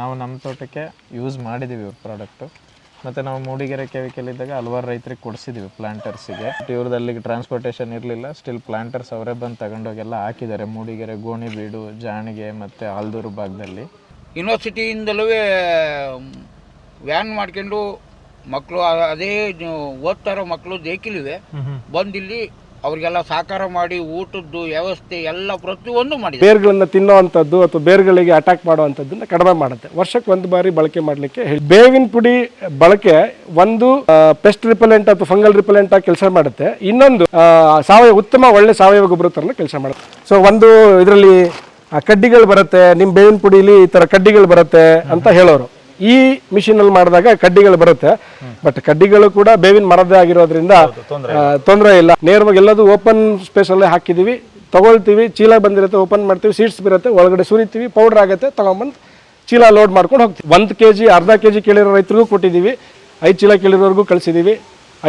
ನಾವು ನಮ್ಮ ತೋಟಕ್ಕೆ ಯೂಸ್ ಮಾಡಿದ್ದೀವಿ ಇವ್ರ ಪ್ರಾಡಕ್ಟು ಮತ್ತು ನಾವು ಮೂಡಿಗೆರೆ ಕೆವಿಕೆಲಿದ್ದಾಗ ಹಲವಾರು ರೈತರಿಗೆ ಕೊಡಿಸಿದ್ದೀವಿ ಪ್ಲಾಂಟರ್ಸಿಗೆ ಇವ್ರದ್ದು ಅಲ್ಲಿಗೆ ಟ್ರಾನ್ಸ್ಪೋರ್ಟೇಷನ್ ಇರಲಿಲ್ಲ ಸ್ಟಿಲ್ ಪ್ಲಾಂಟರ್ಸ್ ಅವರೇ ಬಂದು ತಗೊಂಡೋಗೆಲ್ಲ ಹಾಕಿದ್ದಾರೆ. ಮೂಡಿಗೆರೆ ಗೋಣಿಬೀಡು ಜಾಣಿಗೆ ಮತ್ತು ಆಲ್ದೂರು ಭಾಗದಲ್ಲಿ. ಯೂನಿವರ್ಸಿಟಿಯಿಂದಲೂ ವ್ಯಾನ್ ಮಾಡ್ಕೊಂಡು ಮಕ್ಕಳು ಅದೇ ಓದ್ತಾ ಇರೋ ಮಕ್ಕಳು ದೇಕಿಲಿವೆ ಬಂದಿಲ್ಲಿ ಅವ್ರಿಗೆಲ್ಲ ಸಹಕಾರ ಮಾಡಿ ಊಟದ್ದು, ವ್ಯವಸ್ಥೆ ಎಲ್ಲ ಪ್ರತಿಯೊಂದು ಮಾಡಿದೆ ಬೇರ್ಗಳನ್ನ ತಿನ್ನುವಂಥದ್ದು ಅಥವಾ ಬೇರ್ಗಳಿಗೆ ಅಟ್ಯಾಕ್ ಮಾಡುವಂಥದ್ದನ್ನ ಕಡಿಮೆ ಮಾಡುತ್ತೆ. ವರ್ಷಕ್ಕೆ ಒಂದು ಬಾರಿ ಬಳಕೆ ಮಾಡಲಿಕ್ಕೆ ಬೇವಿನ ಪುಡಿ ಬಳಕೆ ಒಂದು ಪೆಸ್ಟ್ ರಿಪೆಲೆಂಟ್ ಅಥವಾ ಫಂಗಲ್ ರಿಪೆಲೆಂಟ್ ಆಗಿ ಕೆಲಸ ಮಾಡುತ್ತೆ. ಇನ್ನೊಂದು ಸಾವಯವ, ಉತ್ತಮ ಒಳ್ಳೆ ಸಾವಯವ ಗೊಬ್ಬರ ಥರನ ಕೆಲಸ ಮಾಡುತ್ತೆ. ಸೊ ಒಂದು ಇದರಲ್ಲಿ ಕಡ್ಡಿಗಳು ಬರುತ್ತೆ ನಿಮ್ಮ ಬೇವಿನ ಪುಡಿಲಿ ಈ ಥರ ಕಡ್ಡಿಗಳು ಬರುತ್ತೆ ಅಂತ ಹೇಳೋರು. ಈ ಮಿಷಿನ್ ಅಲ್ಲಿ ಮಾಡಿದಾಗ ಕಡ್ಡಿಗಳು ಬರುತ್ತೆ. ಬಟ್ ಕಡ್ಡಿಗಳು ಕೂಡ ಬೇವಿನ ಮರದೇ ಆಗಿರೋದ್ರಿಂದ ತೊಂದರೆ ಇಲ್ಲ. ನೇರವಾಗಿ ಎಲ್ಲದೂ ಓಪನ್ ಸ್ಪೇಸ್ ಹಾಕಿದ್ದೀವಿ ಹಾಕಿದೀವಿ. ತಗೊಳ್ತೀವಿ ಚೀಲ ಬಂದಿರುತ್ತೆ ಓಪನ್ ಮಾಡ್ತೀವಿ ಸೀಟ್ಸ್ ಬಿರುತ್ತೆ ಒಳಗಡೆ ಸುರಿತೀವಿ ಪೌಡರ್ ಆಗುತ್ತೆ ತಗೊಂಬಂದು ಚೀಲ ಲೋಡ್ ಮಾಡ್ಕೊಂಡು ಹೋಗ್ತೀವಿ. ಒಂದು ಕೆ ಜಿ ಅರ್ಧ ಕೆ ಜಿ ಕೇಳಿರೋ ರೈತರಿಗೂ ಕೊಟ್ಟಿದ್ದೀವಿ ಐದು ಚೀಲ ಕೇಳಿರೋರ್ಗೂ ಕಳಿಸಿದ್ದೀವಿ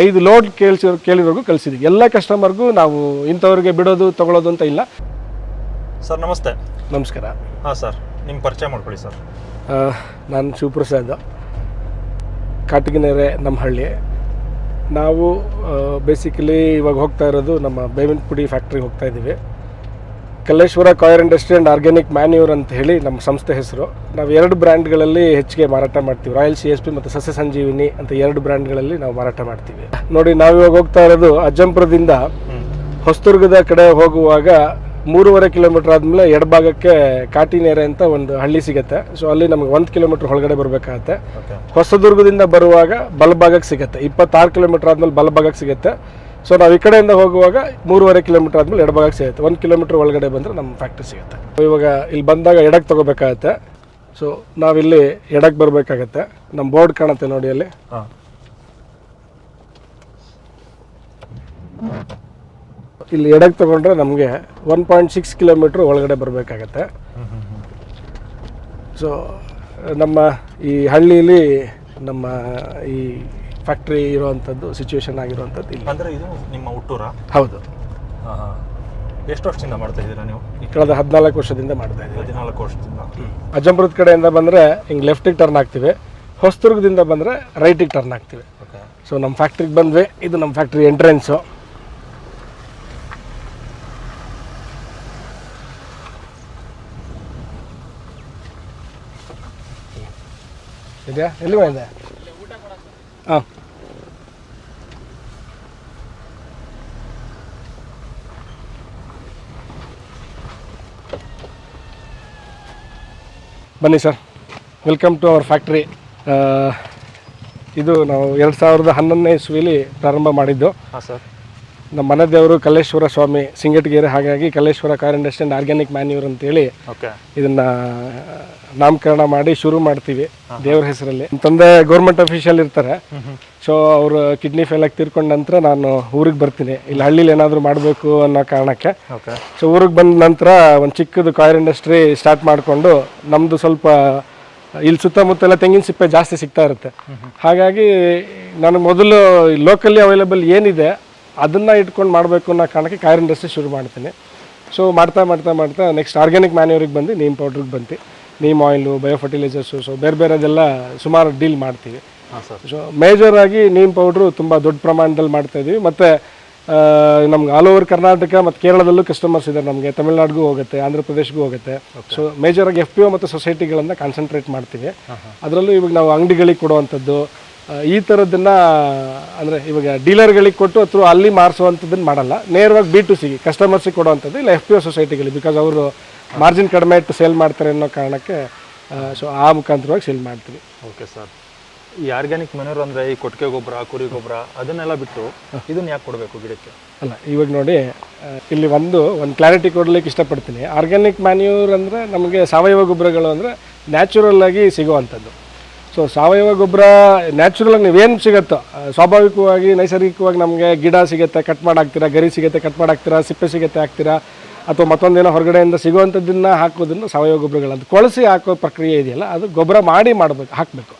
ಐದು ಲೋಡ್ ಕೇಳಿಸಿ ಕೇಳಿರೋರ್ಗೂ ಕಳಿಸಿದ್ದೀವಿ ಎಲ್ಲ ಕಸ್ಟಮರ್ಗೂ ನಾವು ಇಂಥವ್ರಿಗೆ ಬಿಡೋದು ತಗೊಳ್ಳೋದು ಅಂತ ಇಲ್ಲ. ಸರ್ ನಮಸ್ತೆ. ನಮಸ್ಕಾರ. ಹಾಂ ಸರ್. ನಿಮ್ಮ ಪರಿಚಯ ಮಾಡ್ಕೊಳ್ಳಿ ಸರ್. ನಾನು ಶಿವಪ್ರಸಾದ್. ಕಾಟಗಿನೆರೆ ನಮ್ಮ ಹಳ್ಳಿ. ನಾವು ಬೇಸಿಕಲಿ ಇವಾಗ ಹೋಗ್ತಾ ಇರೋದು ನಮ್ಮ ಬೇವಿನ ಪುಡಿ ಫ್ಯಾಕ್ಟ್ರಿಗೆ ಹೋಗ್ತಾ ಇದ್ದೀವಿ. Kalleshwara coir industry and organic manure ಅಂತ ಹೇಳಿ ನಮ್ಮ ಸಂಸ್ಥೆ ಹೆಸರು. ನಾವು ಎರಡು ಬ್ರ್ಯಾಂಡ್ಗಳಲ್ಲಿ ಹೆಚ್ಚಿಗೆ ಮಾರಾಟ ಮಾಡ್ತೀವಿ. ರಾಯಲ್ ಸಿ ಎಸ್ ಪಿ ಮತ್ತು ಸಸ್ಯ ಸಂಜೀವಿನಿ ಅಂತ ಎರಡು ಬ್ರ್ಯಾಂಡ್ಗಳಲ್ಲಿ ನಾವು ಮಾರಾಟ ಮಾಡ್ತೀವಿ. ನೋಡಿ ನಾವು ಇವಾಗ ಹೋಗ್ತಾ ಇರೋದು ಅಜ್ಜಂಪುರದಿಂದ ಹೊಸದುರ್ಗದ ಕಡೆ ಹೋಗುವಾಗ ಮೂರುವರೆ ಕಿಲೋಮೀಟರ್ ಆದಮೇಲೆ ಎಡಭಾಗಕ್ಕೆ ಕಾಟಿನೇರೆ ಅಂತ ಒಂದು ಹಳ್ಳಿ ಸಿಗುತ್ತೆ. ಸೊ ಅಲ್ಲಿ ನಮಗೆ ಒಂದು ಕಿಲೋಮೀಟರ್ ಒಳಗಡೆ ಬರಬೇಕಾಗತ್ತೆ. ಹೊಸದುರ್ಗದಿಂದ ಬರುವಾಗ ಬಲಭಾಗಕ್ಕೆ ಸಿಗುತ್ತೆ. ಇಪ್ಪತ್ತಾರು ಕಿಲೋಮೀಟರ್ ಆದಮೇಲೆ ಬಲಭಾಗಕ್ಕೆ ಸಿಗುತ್ತೆ. ಸೊ ನಾವು ಈ ಕಡೆಯಿಂದ ಹೋಗುವಾಗ ಮೂರುವರೆ ಕಿಲೋಮೀಟರ್ ಆದಮೇಲೆ ಎಡಭಾಗಕ್ಕೆ ಸಿಗುತ್ತೆ. ಒಂದು ಕಿಲೋಮೀಟರ್ ಒಳಗಡೆ ಬಂದರೆ ನಮ್ಮ ಫ್ಯಾಕ್ಟ್ರಿ ಸಿಗುತ್ತೆ. ಇವಾಗ ಇಲ್ಲಿ ಬಂದಾಗ ಎಡಕ್ಕೆ ತೊಗೋಬೇಕಾಗತ್ತೆ. ಸೊ ನಾವಿಲ್ಲಿ ಎಡಕ್ಕೆ ಬರಬೇಕಾಗತ್ತೆ. ನಮ್ಮ ಬೋರ್ಡ್ ಕಾಣುತ್ತೆ ನೋಡಿ ಅಲ್ಲಿ. ಹಾಂ. ಇಲ್ಲಿ ಎಡಕ್ಕೆ ತೊಗೊಂಡ್ರೆ ನಮಗೆ ಒನ್ ಪಾಯಿಂಟ್ ಸಿಕ್ಸ್ ಕಿಲೋಮೀಟ್ರ್ ಒಳಗಡೆ ಬರಬೇಕಾಗತ್ತೆ. ಸೊ ನಮ್ಮ ಈ ಹಳ್ಳಿಯಲ್ಲಿ ನಮ್ಮ ಈ ಫ್ಯಾಕ್ಟ್ರಿ ಇರುವಂಥದ್ದು ಸಿಚುವೇಶನ್ ಆಗಿರುವಂಥದ್ದು ಇಲ್ಲಿ. ಅಂದರೆ ಇದು ನಿಮ್ಮ ಹುಟ್ಟೂರ? ಹೌದು. ಎಷ್ಟು ವರ್ಷದಿಂದ ಮಾಡ್ತಾ ಇದ್ದೀರಾ ನೀವು? ಕಳೆದ ಹದಿನಾಲ್ಕು ವರ್ಷದಿಂದ ಮಾಡ್ತಾ ಇದ್ದೀವಿ. ಹದಿನಾಲ್ಕು ವರ್ಷದಿಂದ. ಅಜಂಪುರದ ಕಡೆಯಿಂದ ಬಂದರೆ ಹಿಂಗೆ ಲೆಫ್ಟಿಗೆ ಟರ್ನ್ ಆಗ್ತೀವಿ. ಹೊಸದುರ್ಗದಿಂದ ಬಂದರೆ ರೈಟಿಗೆ ಟರ್ನ್ ಆಗ್ತೀವಿ. ಓಕೆ ಸೊ ನಮ್ಮ ಫ್ಯಾಕ್ಟ್ರಿಗೆ ಬಂದ್ವಿ. ಇದು ನಮ್ಮ ಫ್ಯಾಕ್ಟ್ರಿ ಎಂಟ್ರೆನ್ಸು ಇದೆಯಾ? ಎಲ್ಲಿ ಇದೆ ಹಾಂ. ಬನ್ನಿ sir. Welcome to our factory ಇದು ನಾವು ಎರಡು ಸಾವಿರದ ಹನ್ನೊಂದನೇ ಇಸ್ವಿಲಿ ಪ್ರಾರಂಭ ಮಾಡಿದ್ದು. ಹಾಂ, ಸರ್. ನಮ್ಮ ಮನೆ ದೇವರು ಕಲ್ಲೇಶ್ವರ ಸ್ವಾಮಿ ಸಿಂಗಟಗೆರೆ ಹಾಗಾಗಿ Kalleshwara coir industry and organic manure ಅಂತೇಳಿ ಓಕೆ. ಇದನ್ನ ನಾಮಕರಣ ಮಾಡಿ ಶುರು ಮಾಡ್ತೀವಿ ದೇವ್ರ ಹೆಸರಲ್ಲಿ. ನಮ್ಮ ತಂದೆ ಗೌರ್ಮೆಂಟ್ ಅಫಿಷಿಯಲ್ ಇರ್ತಾರೆ. ಸೊ ಅವರು ಕಿಡ್ನಿ ಫೇಲ್ ಆಗಿ ತೀರ್ಕೊಂಡ ನಂತರ ನಾನು ಊರಿಗೆ ಬರ್ತೀನಿ. ಇಲ್ಲಿ ಹಳ್ಳಿಲಿ ಏನಾದರೂ ಮಾಡಬೇಕು ಅನ್ನೋ ಕಾರಣಕ್ಕೆ. ಸೊ ಊರಿಗೆ ಬಂದ ನಂತರ ಒಂದು ಚಿಕ್ಕದು ಕಾರ್ ಇಂಡಸ್ಟ್ರಿ ಸ್ಟಾರ್ಟ್ ಮಾಡಿಕೊಂಡು ನಮ್ಮದು ಸ್ವಲ್ಪ ಇಲ್ಲಿ ಸುತ್ತಮುತ್ತ ಎಲ್ಲ ತೆಂಗಿನ ಸಿಪ್ಪೆ ಜಾಸ್ತಿ ಸಿಗ್ತಾ ಇರುತ್ತೆ. ಹಾಗಾಗಿ ನಾನು ಮೊದಲು ಲೋಕಲಿ ಅವೈಲೇಬಲ್ ಏನಿದೆ ಅದನ್ನು ಇಟ್ಕೊಂಡು ಮಾಡಬೇಕು ಅನ್ನೋ ಕಾರಣಕ್ಕೆ ಕಾಯರ್ ಇಂಡಸ್ಟ್ರಿ ಶುರು ಮಾಡ್ತೀನಿ. ಸೊ ಮಾಡ್ತಾ ಮಾಡ್ತಾ ಮಾಡ್ತಾ ನೆಕ್ಸ್ಟ್ ಆರ್ಗ್ಯಾನಿಕ್ ಮ್ಯಾನ್ಯೂರಿಗೆ ಬಂದು ನೀಮ್ ಪೌಡ್ರಿಗೆ ಬಂತು neem oil bio fertilisers so ಬೇರೆ ಬೇರೆದೆಲ್ಲ ಸುಮಾರು ಡೀಲ್ ಮಾಡ್ತೀವಿ. ಸೊ ಮೇಜರ್ ಆಗಿ ನೀಮ್ ಪೌಡ್ರು ತುಂಬ ದೊಡ್ಡ ಪ್ರಮಾಣದಲ್ಲಿ ಮಾಡ್ತಾ ಇದೀವಿ. ಮತ್ತು ನಮ್ಗೆ ಆಲ್ ಓವರ್ ಕರ್ನಾಟಕ ಮತ್ತು ಕೇರಳದಲ್ಲೂ ಕಸ್ಟಮರ್ಸ್ ಇದ್ದಾರೆ ನಮಗೆ. ತಮಿಳ್ನಾಡಿಗೂ ಹೋಗುತ್ತೆ ಆಂಧ್ರ ಪ್ರದೇಶಗೂ ಹೋಗುತ್ತೆ ಸೊ ಮೇಜರ್ ಆಗಿ ಎಫ್ ಪಿ ಒ ಮತ್ತು ಸೊಸೈಟಿಗಳನ್ನು ಕಾನ್ಸಂಟ್ರೇಟ್ ಮಾಡ್ತೀವಿ. ಅದರಲ್ಲೂ ಇವಾಗ ನಾವು ಅಂಗಡಿಗಳಿಗೆ ಕೊಡುವಂಥದ್ದು ಈ ಥರದ್ದನ್ನ ಅಂದರೆ ಇವಾಗ ಡೀಲರ್ಗಳಿಗೆ ಕೊಟ್ಟು ಅಥವಾ ಅಲ್ಲಿ ಮಾರಿಸುವಂಥದ್ದನ್ನು ಮಾಡಲ್ಲ. ನೇರವಾಗಿ ಬಿ ಟು ಸಿಗೆ ಕಸ್ಟಮರ್ಸಿಗೆ ಕೊಡುವಂಥದ್ದು ಇಲ್ಲ ಎಫ್ ಪಿ ಒ ಸೊಸೈಟಿಗಳಿಗೆ ಬಿಕಾಸ್ ಅವರು ಮಾರ್ಜಿನ್ ಕಡಿಮೆ ಇಟ್ಟು ಸೇಲ್ ಮಾಡ್ತಾರೆ ಅನ್ನೋ ಕಾರಣಕ್ಕೆ ಸೊ ಆ ಮುಖಾಂತರವಾಗಿ ಸೇಲ್ ಮಾಡ್ತೀವಿ. ಓಕೆ ಸರ್ ಈ ಆರ್ಗ್ಯಾನಿಕ್ ಮೆನೂರ್ ಅಂದರೆ ಈ ಕೊಟ್ಟಿಗೆ ಗೊಬ್ಬರ ಕುರಿ ಗೊಬ್ಬರ ಅದನ್ನೆಲ್ಲ ಬಿಟ್ಟು ಇದನ್ನ ಯಾಕೆ ಕೊಡಬೇಕು ಗಿಡಕ್ಕೆ? ಅಲ್ಲ ಇವಾಗ ನೋಡಿ ಇಲ್ಲಿ ಒಂದು ಒಂದು ಕ್ಲಾರಿಟಿ ಕೊಡ್ಲಿಕ್ಕೆ ಇಷ್ಟಪಡ್ತೀನಿ. ಆರ್ಗ್ಯಾನಿಕ್ ಮ್ಯಾನ್ಯೂರ್ ಅಂದರೆ ನಮಗೆ ಸಾವಯವ ಗೊಬ್ಬರಗಳು ಅಂದರೆ ನ್ಯಾಚುರಲ್ ಆಗಿ ಸಿಗುವಂಥದ್ದು. ಸೊ ಸಾವಯವ ಗೊಬ್ಬರ ನ್ಯಾಚುರಲ್ ಆಗಿ ನೀವೇನು ಸಿಗುತ್ತೋ ಸ್ವಾಭಾವಿಕವಾಗಿ, ನೈಸರ್ಗಿಕವಾಗಿ ನಮಗೆ ಗಿಡ ಸಿಗುತ್ತೆ ಕಟ್ ಮಾಡಿ ಹಾಕ್ತೀರಾ, ಗರಿ ಸಿಗುತ್ತೆ ಕಟ್ ಮಾಡಿ ಹಾಕ್ತೀರಾ, ಸಿಪ್ಪೆ ಸಿಗುತ್ತೆ ಹಾಕ್ತೀರಾ, ಅಥವಾ ಮತ್ತೊಂದೇನೋ ಹೊರಗಡೆಯಿಂದ ಸಿಗುವಂಥದ್ದನ್ನು ಹಾಕೋದನ್ನು ಸಾವಯವ ಗೊಬ್ಬರಗಳು ಅದು ಕೊಳಸಿ ಹಾಕೋ ಪ್ರಕ್ರಿಯೆ ಇದೆಯಲ್ಲ, ಅದು ಗೊಬ್ಬರ ಮಾಡಿ ಮಾಡಬೇಕು ಹಾಕಬೇಕು.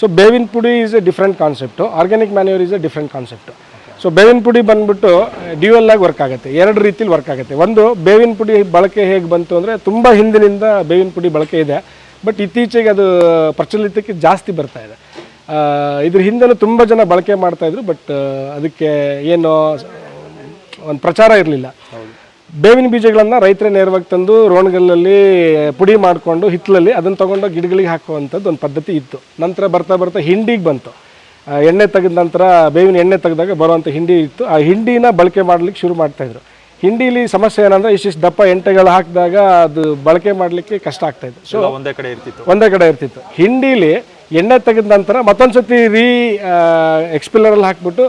ಸೊ ಬೇವಿನ ಪುಡಿ is a different concept organic manure is a different concept so ಬೇವಿನ ಪುಡಿ ಬಂದುಬಿಟ್ಟು ಡ್ಯೂಯಲ್ ಆಗಿ ವರ್ಕ್ ಆಗುತ್ತೆ. ಎರಡು ರೀತಿಲಿ ವರ್ಕ್ ಆಗುತ್ತೆ. ಒಂದು, ಬೇವಿನ ಪುಡಿ ಬಳಕೆ ಹೇಗೆ ಬಂತು ಅಂದರೆ, ತುಂಬ ಹಿಂದಿನಿಂದ ಬೇವಿನ ಪುಡಿ ಬಳಕೆ ಇದೆ. ಬಟ್ ಇತ್ತೀಚೆಗೆ ಅದು ಪ್ರಚಲಿತಕ್ಕೆ ಜಾಸ್ತಿ ಬರ್ತಾ ಇದೆ. ಇದ್ರ ಹಿಂದೆನೂ ತುಂಬ ಜನ ಬಳಕೆ ಮಾಡ್ತಾಯಿದ್ರು ಬಟ್ ಅದಕ್ಕೆ ಏನು, ಒಂದು ಪ್ರಚಾರ ಇರಲಿಲ್ಲ. ಬೇವಿನ ಬೀಜಗಳನ್ನು ರೈತರೇ ನೇರವಾಗಿ ತಂದು ರೋಣಗಲ್ಲಲ್ಲಿ ಪುಡಿ ಮಾಡಿಕೊಂಡು ಹಿತ್ತಲಲ್ಲಿ ಅದನ್ನು ತೊಗೊಂಡು ಗಿಡಗಳಿಗೆ ಹಾಕುವಂಥದ್ದು ಒಂದು ಪದ್ಧತಿ ಇತ್ತು. ನಂತರ ಬರ್ತಾ ಬರ್ತಾ ಹಿಂಡಿಗೆ ಬಂತು. ಎಣ್ಣೆ ತೆಗೆದ ನಂತರ ಬೇವಿನ ಎಣ್ಣೆ ತೆಗೆದಾಗ ಬರುವಂಥ ಹಿಂಡಿ ಇತ್ತು. ಆ ಹಿಂಡಿನ ಬಳಕೆ ಮಾಡ್ಲಿಕ್ಕೆ ಶುರು ಮಾಡ್ತಾಯಿದ್ರು ಹಿಂಡಿಲಿ ಸಮಸ್ಯೆ ಏನಂದ್ರೆ ಇಷ್ಟಿಷ್ಟು ದಪ್ಪ ಎಂಟೆಗಳು ಹಾಕಿದಾಗ ಅದು ಬಳಕೆ ಮಾಡಲಿಕ್ಕೆ ಕಷ್ಟ ಆಗ್ತಾಯಿತ್ತು ಸೊ ಒಂದೇ ಕಡೆ ಇರ್ತಿತ್ತು. ಒಂದೇ ಕಡೆ ಇರ್ತಿತ್ತು. ಹಿಂಡಿಲಿ ಎಣ್ಣೆ ತೆಗೆದ ನಂತರ ಮತ್ತೊಂದು ಸತಿ ರೀ ಎಕ್ಸ್ಪಿಲ್ಲರಲ್ಲಿ ಹಾಕ್ಬಿಟ್ಟು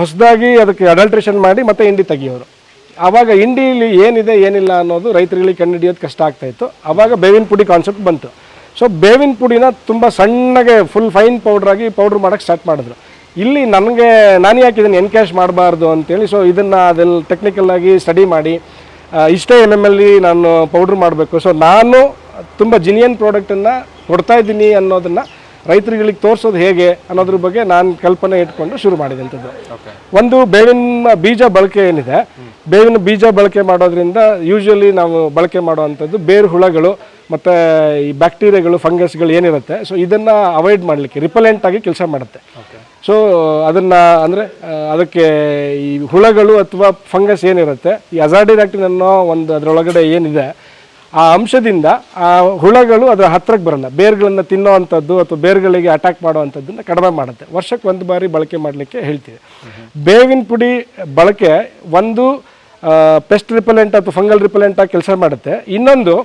ಹೊಸದಾಗಿ ಅದಕ್ಕೆ ಅಡಲ್ಟ್ರೇಷನ್ ಮಾಡಿ ಮತ್ತೆ ಹಿಂಡಿ ತೆಗಿಯೋರು. ಆವಾಗ ಹಿಂಡಿಲಿ ಏನಿದೆ ಏನಿಲ್ಲ ಅನ್ನೋದು ರೈತರುಗಳಿಗೆ ಕಂಡುಹಿಡಿಯೋದು ಕಷ್ಟ ಆಗ್ತಾಯಿತ್ತು ಆವಾಗ ಬೇವಿನ ಪುಡಿ ಕಾನ್ಸೆಪ್ಟ್ ಬಂತು. ಸೊ ಬೇವಿನ ಪುಡಿನ ತುಂಬ ಸಣ್ಣಗೆ ಫುಲ್ ಫೈನ್ ಪೌಡ್ರಾಗಿ ಆಗಿ ಪೌಡ್ರ್ ಮಾಡೋಕ್ಕೆ ಸ್ಟಾರ್ಟ್ ಮಾಡಿದ್ರು. ಇಲ್ಲಿ ನನಗೆ ನಾನು ಯಾಕೆ ಇದನ್ನು ಎನ್ಕ್ಯಾಶ್ ಮಾಡಬಾರ್ದು ಅಂತೇಳಿ ಸೊ ಇದನ್ನು ಅದೆಲ್ಲ ಟೆಕ್ನಿಕಲ್ ಆಗಿ ಸ್ಟಡಿ ಮಾಡಿ ಇಷ್ಟೇ ಎಂ ಎಂ ಎಲ್ಲಿ ನಾನು ಪೌಡ್ರ್ ಮಾಡಬೇಕು. ಸೊ ನಾನು ತುಂಬ ಜಿನಿಯನ್ ಪ್ರಾಡಕ್ಟನ್ನು ಕೊಡ್ತಾ ಇದ್ದೀನಿ ಅನ್ನೋದನ್ನು ರೈತರುಗಳಿಗೆ ತೋರಿಸೋದು ಹೇಗೆ ಅನ್ನೋದ್ರ ಬಗ್ಗೆ ನಾನು ಕಲ್ಪನೆ ಇಟ್ಕೊಂಡು ಶುರು ಮಾಡಿದಂಥದ್ದು ಒಂದು ಬೇವಿನ ಬೀಜ ಬಳಕೆ ಏನಿದೆ ಬೇವಿನ ಬೀಜ ಬಳಕೆ ಮಾಡೋದ್ರಿಂದ ಯೂಶ್ವಲಿ ನಾವು ಬಳಕೆ ಮಾಡುವಂಥದ್ದು ಬೇರು ಹುಳಗಳು ಮತ್ತು ಈ ಬ್ಯಾಕ್ಟೀರಿಯಾಗಳು ಫಂಗಸ್ಗಳು ಏನಿರುತ್ತೆ ಸೊ ಇದನ್ನು ಅವಾಯ್ಡ್ ಮಾಡಲಿಕ್ಕೆ ರಿಪಲೆಂಟಾಗಿ ಕೆಲಸ ಮಾಡುತ್ತೆ. ಸೊ ಅದನ್ನು ಅಂದರೆ ಅದಕ್ಕೆ ಈ ಹುಳಗಳು ಅಥವಾ ಫಂಗಸ್ ಏನಿರುತ್ತೆ, ಈ ಅಜಾಡಿರಾಕ್ಟಿನ್ ಅನ್ನೋ ಒಂದು ಅದರೊಳಗಡೆ ಏನಿದೆ, ಆ ಅಂಶದಿಂದ ಆ ಹುಳಗಳು ಅದರ ಹತ್ರಕ್ಕೆ ಬರಲ್ಲ. ಬೇರ್ಗಳನ್ನು ತಿನ್ನೋವಂಥದ್ದು ಅಥವಾ ಬೇರ್ಗಳಿಗೆ ಅಟ್ಯಾಕ್ ಮಾಡುವಂಥದ್ದನ್ನು ಕಡಿಮೆ ಮಾಡುತ್ತೆ. ವರ್ಷಕ್ಕೆ ಒಂದು ಬಾರಿ ಬಳಕೆ ಮಾಡಲಿಕ್ಕೆ ಹೇಳ್ತೀವಿ. ಬೇವಿನ ಪುಡಿ ಬಳಕೆ ಒಂದು ಪೆಸ್ಟ್ ರಿಪೆಲೆಂಟ್ ಅಥವಾ ಫಂಗಲ್ ರಿಪೆಲೆಂಟಾಗಿ ಕೆಲಸ ಮಾಡುತ್ತೆ. ಇನ್ನೊಂದು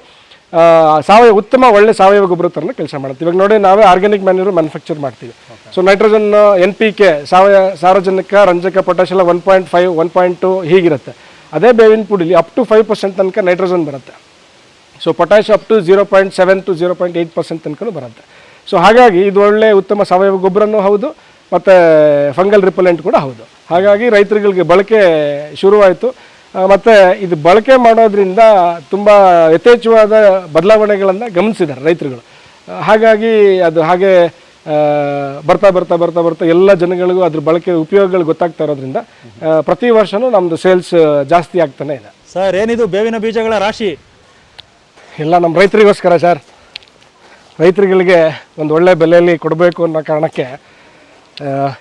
ಸಾವಯವ, ಉತ್ತಮ ಒಳ್ಳೆ ಸಾವಯವ ಗೊಬ್ಬರ ತರಲು ಕೆಲಸ ಮಾಡುತ್ತೆ. ಇವಾಗ ನೋಡಿ ನಾವೇ ಆರ್ಗ್ಯಾನಿಕ್ ಮ್ಯಾನ್ಯೂರ್ ಮ್ಯಾನುಫ್ಯಾಕ್ಚರ್ ಮಾಡ್ತೀವಿ. So nitrogen N P K ಸಾವಯವ ಸಾರಜನಕ, ರಂಜಕ ಎಲ್ಲ one point five one point two ಹೀಗಿರುತ್ತೆ. ಅದೇ ಬೇವಿನ ಪುಡಿಲಿ ಅಪ್ ಟು ಫೈವ್ ಪರ್ಸೆಂಟ್ ತನಕ ನೈಟ್ರೋಜನ್ ಬರುತ್ತೆ. So potash up to zero point seven to zero point eight percent ತನಕ ಬರುತ್ತೆ. ಸೊ ಹಾಗಾಗಿ ಇದು ಒಳ್ಳೆ ಉತ್ತಮ ಸಾವಯವ ಗೊಬ್ಬರನೂ ಹೌದು, ಮತ್ತು ಫಂಗಲ್ ರಿಪಲೆಂಟ್ ಕೂಡ ಹೌದು. ಹಾಗಾಗಿ ರೈತರುಗಳಿಗೆ ಬಳಕೆ ಶುರುವಾಯಿತು. ಮತ್ತು ಇದು ಬಳಕೆ ಮಾಡೋದ್ರಿಂದ ತುಂಬ ಯಥೇಚ್ಛವಾದ ಬದಲಾವಣೆಗಳನ್ನು ಗಮನಿಸಿದ್ದಾರೆ ರೈತರುಗಳು. ಹಾಗಾಗಿ ಅದು ಹಾಗೆ ಬರ್ತಾ ಬರ್ತಾ ಬರ್ತಾ ಬರ್ತಾ ಎಲ್ಲ ಜನಗಳಿಗೂ ಅದ್ರ ಬಳಕೆ ಉಪಯೋಗಗಳು ಗೊತ್ತಾಗ್ತಾ ಇರೋದ್ರಿಂದ ಪ್ರತಿ ವರ್ಷವೂ ನಮ್ಮದು ಸೇಲ್ಸ್ ಜಾಸ್ತಿ ಆಗ್ತಾನೆ ಇದೆ. ಸರ್ ಏನಿದು ಬೇವಿನ ಬೀಜಗಳ ರಾಶಿ? ಎಲ್ಲ ನಮ್ಮ ರೈತರಿಗೋಸ್ಕರ ಸರ್. ರೈತರುಗಳಿಗೆ ಒಂದು ಒಳ್ಳೆ ಬೆಲೆಯಲ್ಲಿ ಕೊಡಬೇಕು ಅನ್ನೋ ಕಾರಣಕ್ಕೆ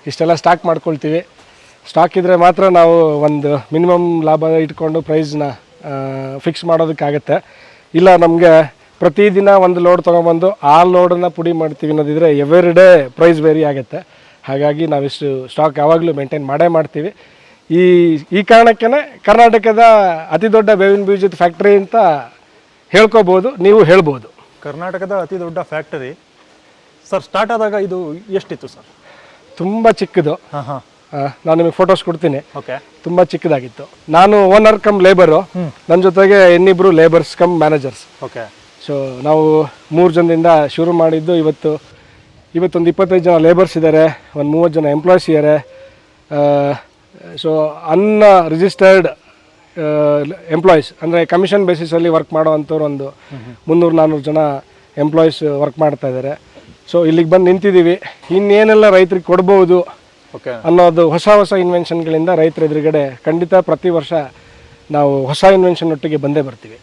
ಇಷ್ಟೆಲ್ಲ ಸ್ಟಾಕ್ ಮಾಡ್ಕೊಳ್ತೀವಿ. ಸ್ಟಾಕ್ ಇದ್ದರೆ ಮಾತ್ರ ನಾವು ಒಂದು ಮಿನಿಮಮ್ ಲಾಭ ಇಟ್ಕೊಂಡು ಪ್ರೈಸ್ನ ಫಿಕ್ಸ್ ಮಾಡೋದಕ್ಕಾಗತ್ತೆ. ಇಲ್ಲ ನಮಗೆ ಪ್ರತಿದಿನ ಒಂದು ಲೋಡ್ ತೊಗೊಂಬಂದು ಆ ಲೋಡನ್ನು ಪುಡಿ ಮಾಡ್ತೀವಿ ಅನ್ನೋದಿದ್ರೆ ಎವ್ರಿ ಡೇ ಪ್ರೈಸ್ ವೇರಿ ಆಗುತ್ತೆ. ಹಾಗಾಗಿ ನಾವಿಷ್ಟು ಸ್ಟಾಕ್ ಯಾವಾಗಲೂ ಮೇಂಟೈನ್ ಮಾಡೇ ಮಾಡ್ತೀವಿ. ಈ ಈ ಕಾರಣಕ್ಕೇ ಕರ್ನಾಟಕದ ಅತಿ ದೊಡ್ಡ ಬೇವಿನ ಬೀಜದ ಫ್ಯಾಕ್ಟ್ರಿ ಅಂತ ಹೇಳ್ಕೋಬೋದು ನೀವು ಹೇಳ್ಬೋದು. ಕರ್ನಾಟಕದ ಅತಿ ದೊಡ್ಡ ಫ್ಯಾಕ್ಟರಿ ಸರ್ ಸ್ಟಾರ್ಟ್ ಆದಾಗ ಇದು ಎಷ್ಟಿತ್ತು ಸರ್ ತುಂಬ ಚಿಕ್ಕದು. ಹಾಂ ಹಾಂ. ನಾನು ನಿಮಗೆ ಫೋಟೋಸ್ ಕೊಡ್ತೀನಿ. ಓಕೆ ತುಂಬ ಚಿಕ್ಕದಾಗಿತ್ತು. ನಾನು ಓನರ್ ಕಮ್ ಲೇಬರು ನನ್ನ ಜೊತೆಗೆ ಇನ್ನಿಬ್ರು labours cum managers okay so ನಾವು ಮೂರು ಜನದಿಂದ ಶುರು ಮಾಡಿದ್ದು ಇವತ್ತು ಇವತ್ತೊಂದು ಇಪ್ಪತ್ತೈದು ಜನ ಲೇಬರ್ಸ್ ಇದ್ದಾರೆ ಒಂದು ಮೂವತ್ತು ಜನ ಎಂಪ್ಲಾಯ್ಸ್ ಇದ್ದಾರೆ ಸೊ ಅನ್ನ ರಿಜಿಸ್ಟರ್ಡ್ ಎಂಪ್ಲಾಯೀಸ್ ಅಂದರೆ ಕಮಿಷನ್ ಬೇಸಿಸಲ್ಲಿ ವರ್ಕ್ ಮಾಡೋವಂಥವ್ರು ಒಂದು ಮುನ್ನೂರು ನಾನ್ನೂರು ಜನ ಎಂಪ್ಲಾಯೀಸ್ ವರ್ಕ್ ಮಾಡ್ತಾ ಇದ್ದಾರೆ ಸೊ ಇಲ್ಲಿಗೆ ಬಂದು ನಿಂತಿದ್ದೀವಿ. ಇನ್ನೇನೆಲ್ಲ ರೈತರಿಗೆ ಕೊಡ್ಬೋದು ಅನ್ನೋದು ಹೊಸ ಹೊಸ ಇನ್ವೆನ್ಷನ್ಗಳಿಂದ ರೈತರ ಎದುರುಗಡೆ ಖಂಡಿತ ಪ್ರತಿ ವರ್ಷ ನಾವು ಹೊಸ ಇನ್ವೆನ್ಷನ್ ಒಟ್ಟಿಗೆ ಬಂದೇ ಬರ್ತೀವಿ.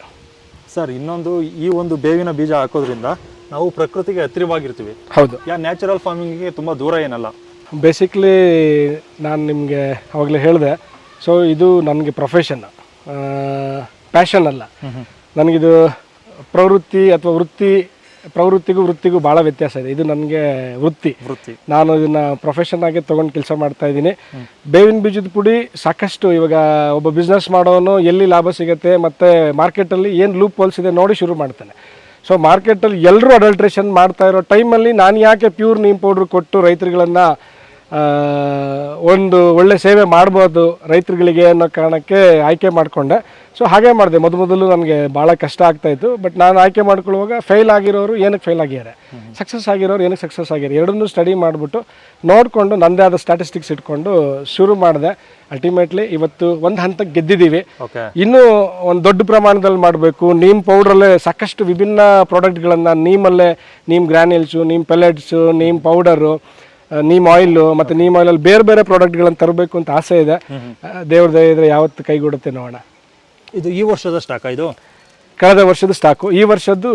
ಸರ್ ಇನ್ನೊಂದು ಈ ಒಂದು ಬೇವಿನ ಬೀಜ ಹಾಕೋದ್ರಿಂದ ನಾವು ಪ್ರಕೃತಿಗೆ ಹತ್ತಿರವಾಗಿರ್ತೀವಿ. ಹೌದು. ಯಾ ನ್ಯಾಚುರಲ್ ಫಾರ್ಮಿಂಗಿಗೆ ತುಂಬ ದೂರ ಏನಲ್ಲ? ಬೇಸಿಕ್ಲಿ ನಾನು ನಿಮಗೆ ಅವಾಗಲೇ ಹೇಳಿದೆ. ಸೊ ಇದು ನನಗೆ ಪ್ರೊಫೆಷನ್ ಪ್ಯಾಷನ್ ಅಲ್ಲ. ನನಗಿದು ಪ್ರವೃತ್ತಿ ಅಥವಾ ವೃತ್ತಿ ಪ್ರವೃತ್ತಿಗೂ ವೃತ್ತಿಗೂ ಭಾಳ ವ್ಯತ್ಯಾಸ ಇದೆ. ಇದು ನನಗೆ ವೃತ್ತಿ. ವೃತ್ತಿ. ನಾನು ಇದನ್ನ ಪ್ರೊಫೆಷನ್ ಆಗಿ ತೊಗೊಂಡು ಕೆಲಸ ಮಾಡ್ತಾ ಇದ್ದೀನಿ. ಬೇವಿನ ಬೀಜದ ಪುಡಿ ಸಾಕಷ್ಟು ಇವಾಗ ಒಬ್ಬ ಬಿಸ್ನೆಸ್ ಮಾಡೋನು ಎಲ್ಲಿ ಲಾಭ ಸಿಗುತ್ತೆ ಮತ್ತು ಮಾರ್ಕೆಟಲ್ಲಿ ಏನು ಲೂಪ್ ಹೋಲ್ಸ್ ಇದೆ ನೋಡಿ ಶುರು ಮಾಡ್ತಾನೆ. ಸೊ ಮಾರ್ಕೆಟಲ್ಲಿ ಎಲ್ಲರೂ ಅಡಲ್ಟ್ರೇಷನ್ ಮಾಡ್ತಾ ಇರೋ ಟೈಮಲ್ಲಿ ನಾನು ಯಾಕೆ ಪ್ಯೂರ್ ನೀಮ್ ಪೌಡ್ರ್ ಕೊಟ್ಟು ರೈತರುಗಳನ್ನು ಒಂದು ಒಳ್ಳೆ ಸೇವೆ ಮಾಡ್ಬೋದು ರೈತರುಗಳಿಗೆ ಅನ್ನೋ ಕಾರಣಕ್ಕೆ ಆಯ್ಕೆ ಮಾಡಿಕೊಂಡೆ. ಸೊ ಹಾಗೆ ಮಾಡಿದೆ. ಮೊದಲು ಮೊದಲು ನನಗೆ ಭಾಳ ಕಷ್ಟ ಆಗ್ತಾಯಿತ್ತು ಬಟ್ ನಾನು ಆಯ್ಕೆ ಮಾಡ್ಕೊಳ್ಳುವಾಗ ಫೇಲ್ ಆಗಿರೋರು ಏನಕ್ಕೆ ಫೇಲ್ ಆಗಿದ್ದಾರೆ? ಸಕ್ಸಸ್ ಆಗಿರೋರು ಏನಕ್ಕೆ ಸಕ್ಸಸ್ ಆಗ್ಯಾರೆ ಎರಡನ್ನೂ ಸ್ಟಡಿ ಮಾಡಿಬಿಟ್ಟು ನೋಡಿಕೊಂಡು ನನ್ನದೇ ಆದ ಸ್ಟ್ಯಾಟಿಸ್ಟಿಕ್ಸ್ ಇಟ್ಕೊಂಡು ಶುರು ಮಾಡಿದೆ. ಅಲ್ಟಿಮೇಟ್ಲಿ ಇವತ್ತು ಒಂದು ಹಂತಕ್ಕೆ ಗೆದ್ದಿದ್ದೀವಿ. ಓಕೆ ಇನ್ನೂ ಒಂದು ದೊಡ್ಡ ಪ್ರಮಾಣದಲ್ಲಿ ಮಾಡಬೇಕು. ನೀಮ್ ಪೌಡ್ರಲ್ಲೇ ಸಾಕಷ್ಟು ವಿಭಿನ್ನ ಪ್ರಾಡಕ್ಟ್ಗಳನ್ನು ನೀಮಲ್ಲೇ neem granules neem pellets neem powder neem oil ಮತ್ತೆ ನೀಮ್ ಆಯಿಲ್ ಅಲ್ಲಿ ಬೇರೆ ಬೇರೆ ಪ್ರಾಡಕ್ಟ್ಗಳನ್ನು ತರಬೇಕು ಅಂತ ಆಸೆ ಇದೆ. ದೇವ್ರ ದಯ ಇದ್ರೆ ಯಾವತ್ತು ಕೈಗೂಡುತ್ತೆ ನೋಡೋಣ. ಇದು ಈ ವರ್ಷದ ಸ್ಟಾಕ್ ಇದು? ಕಳೆದ ವರ್ಷದ ಸ್ಟಾಕು ಈ ವರ್ಷದ್ದು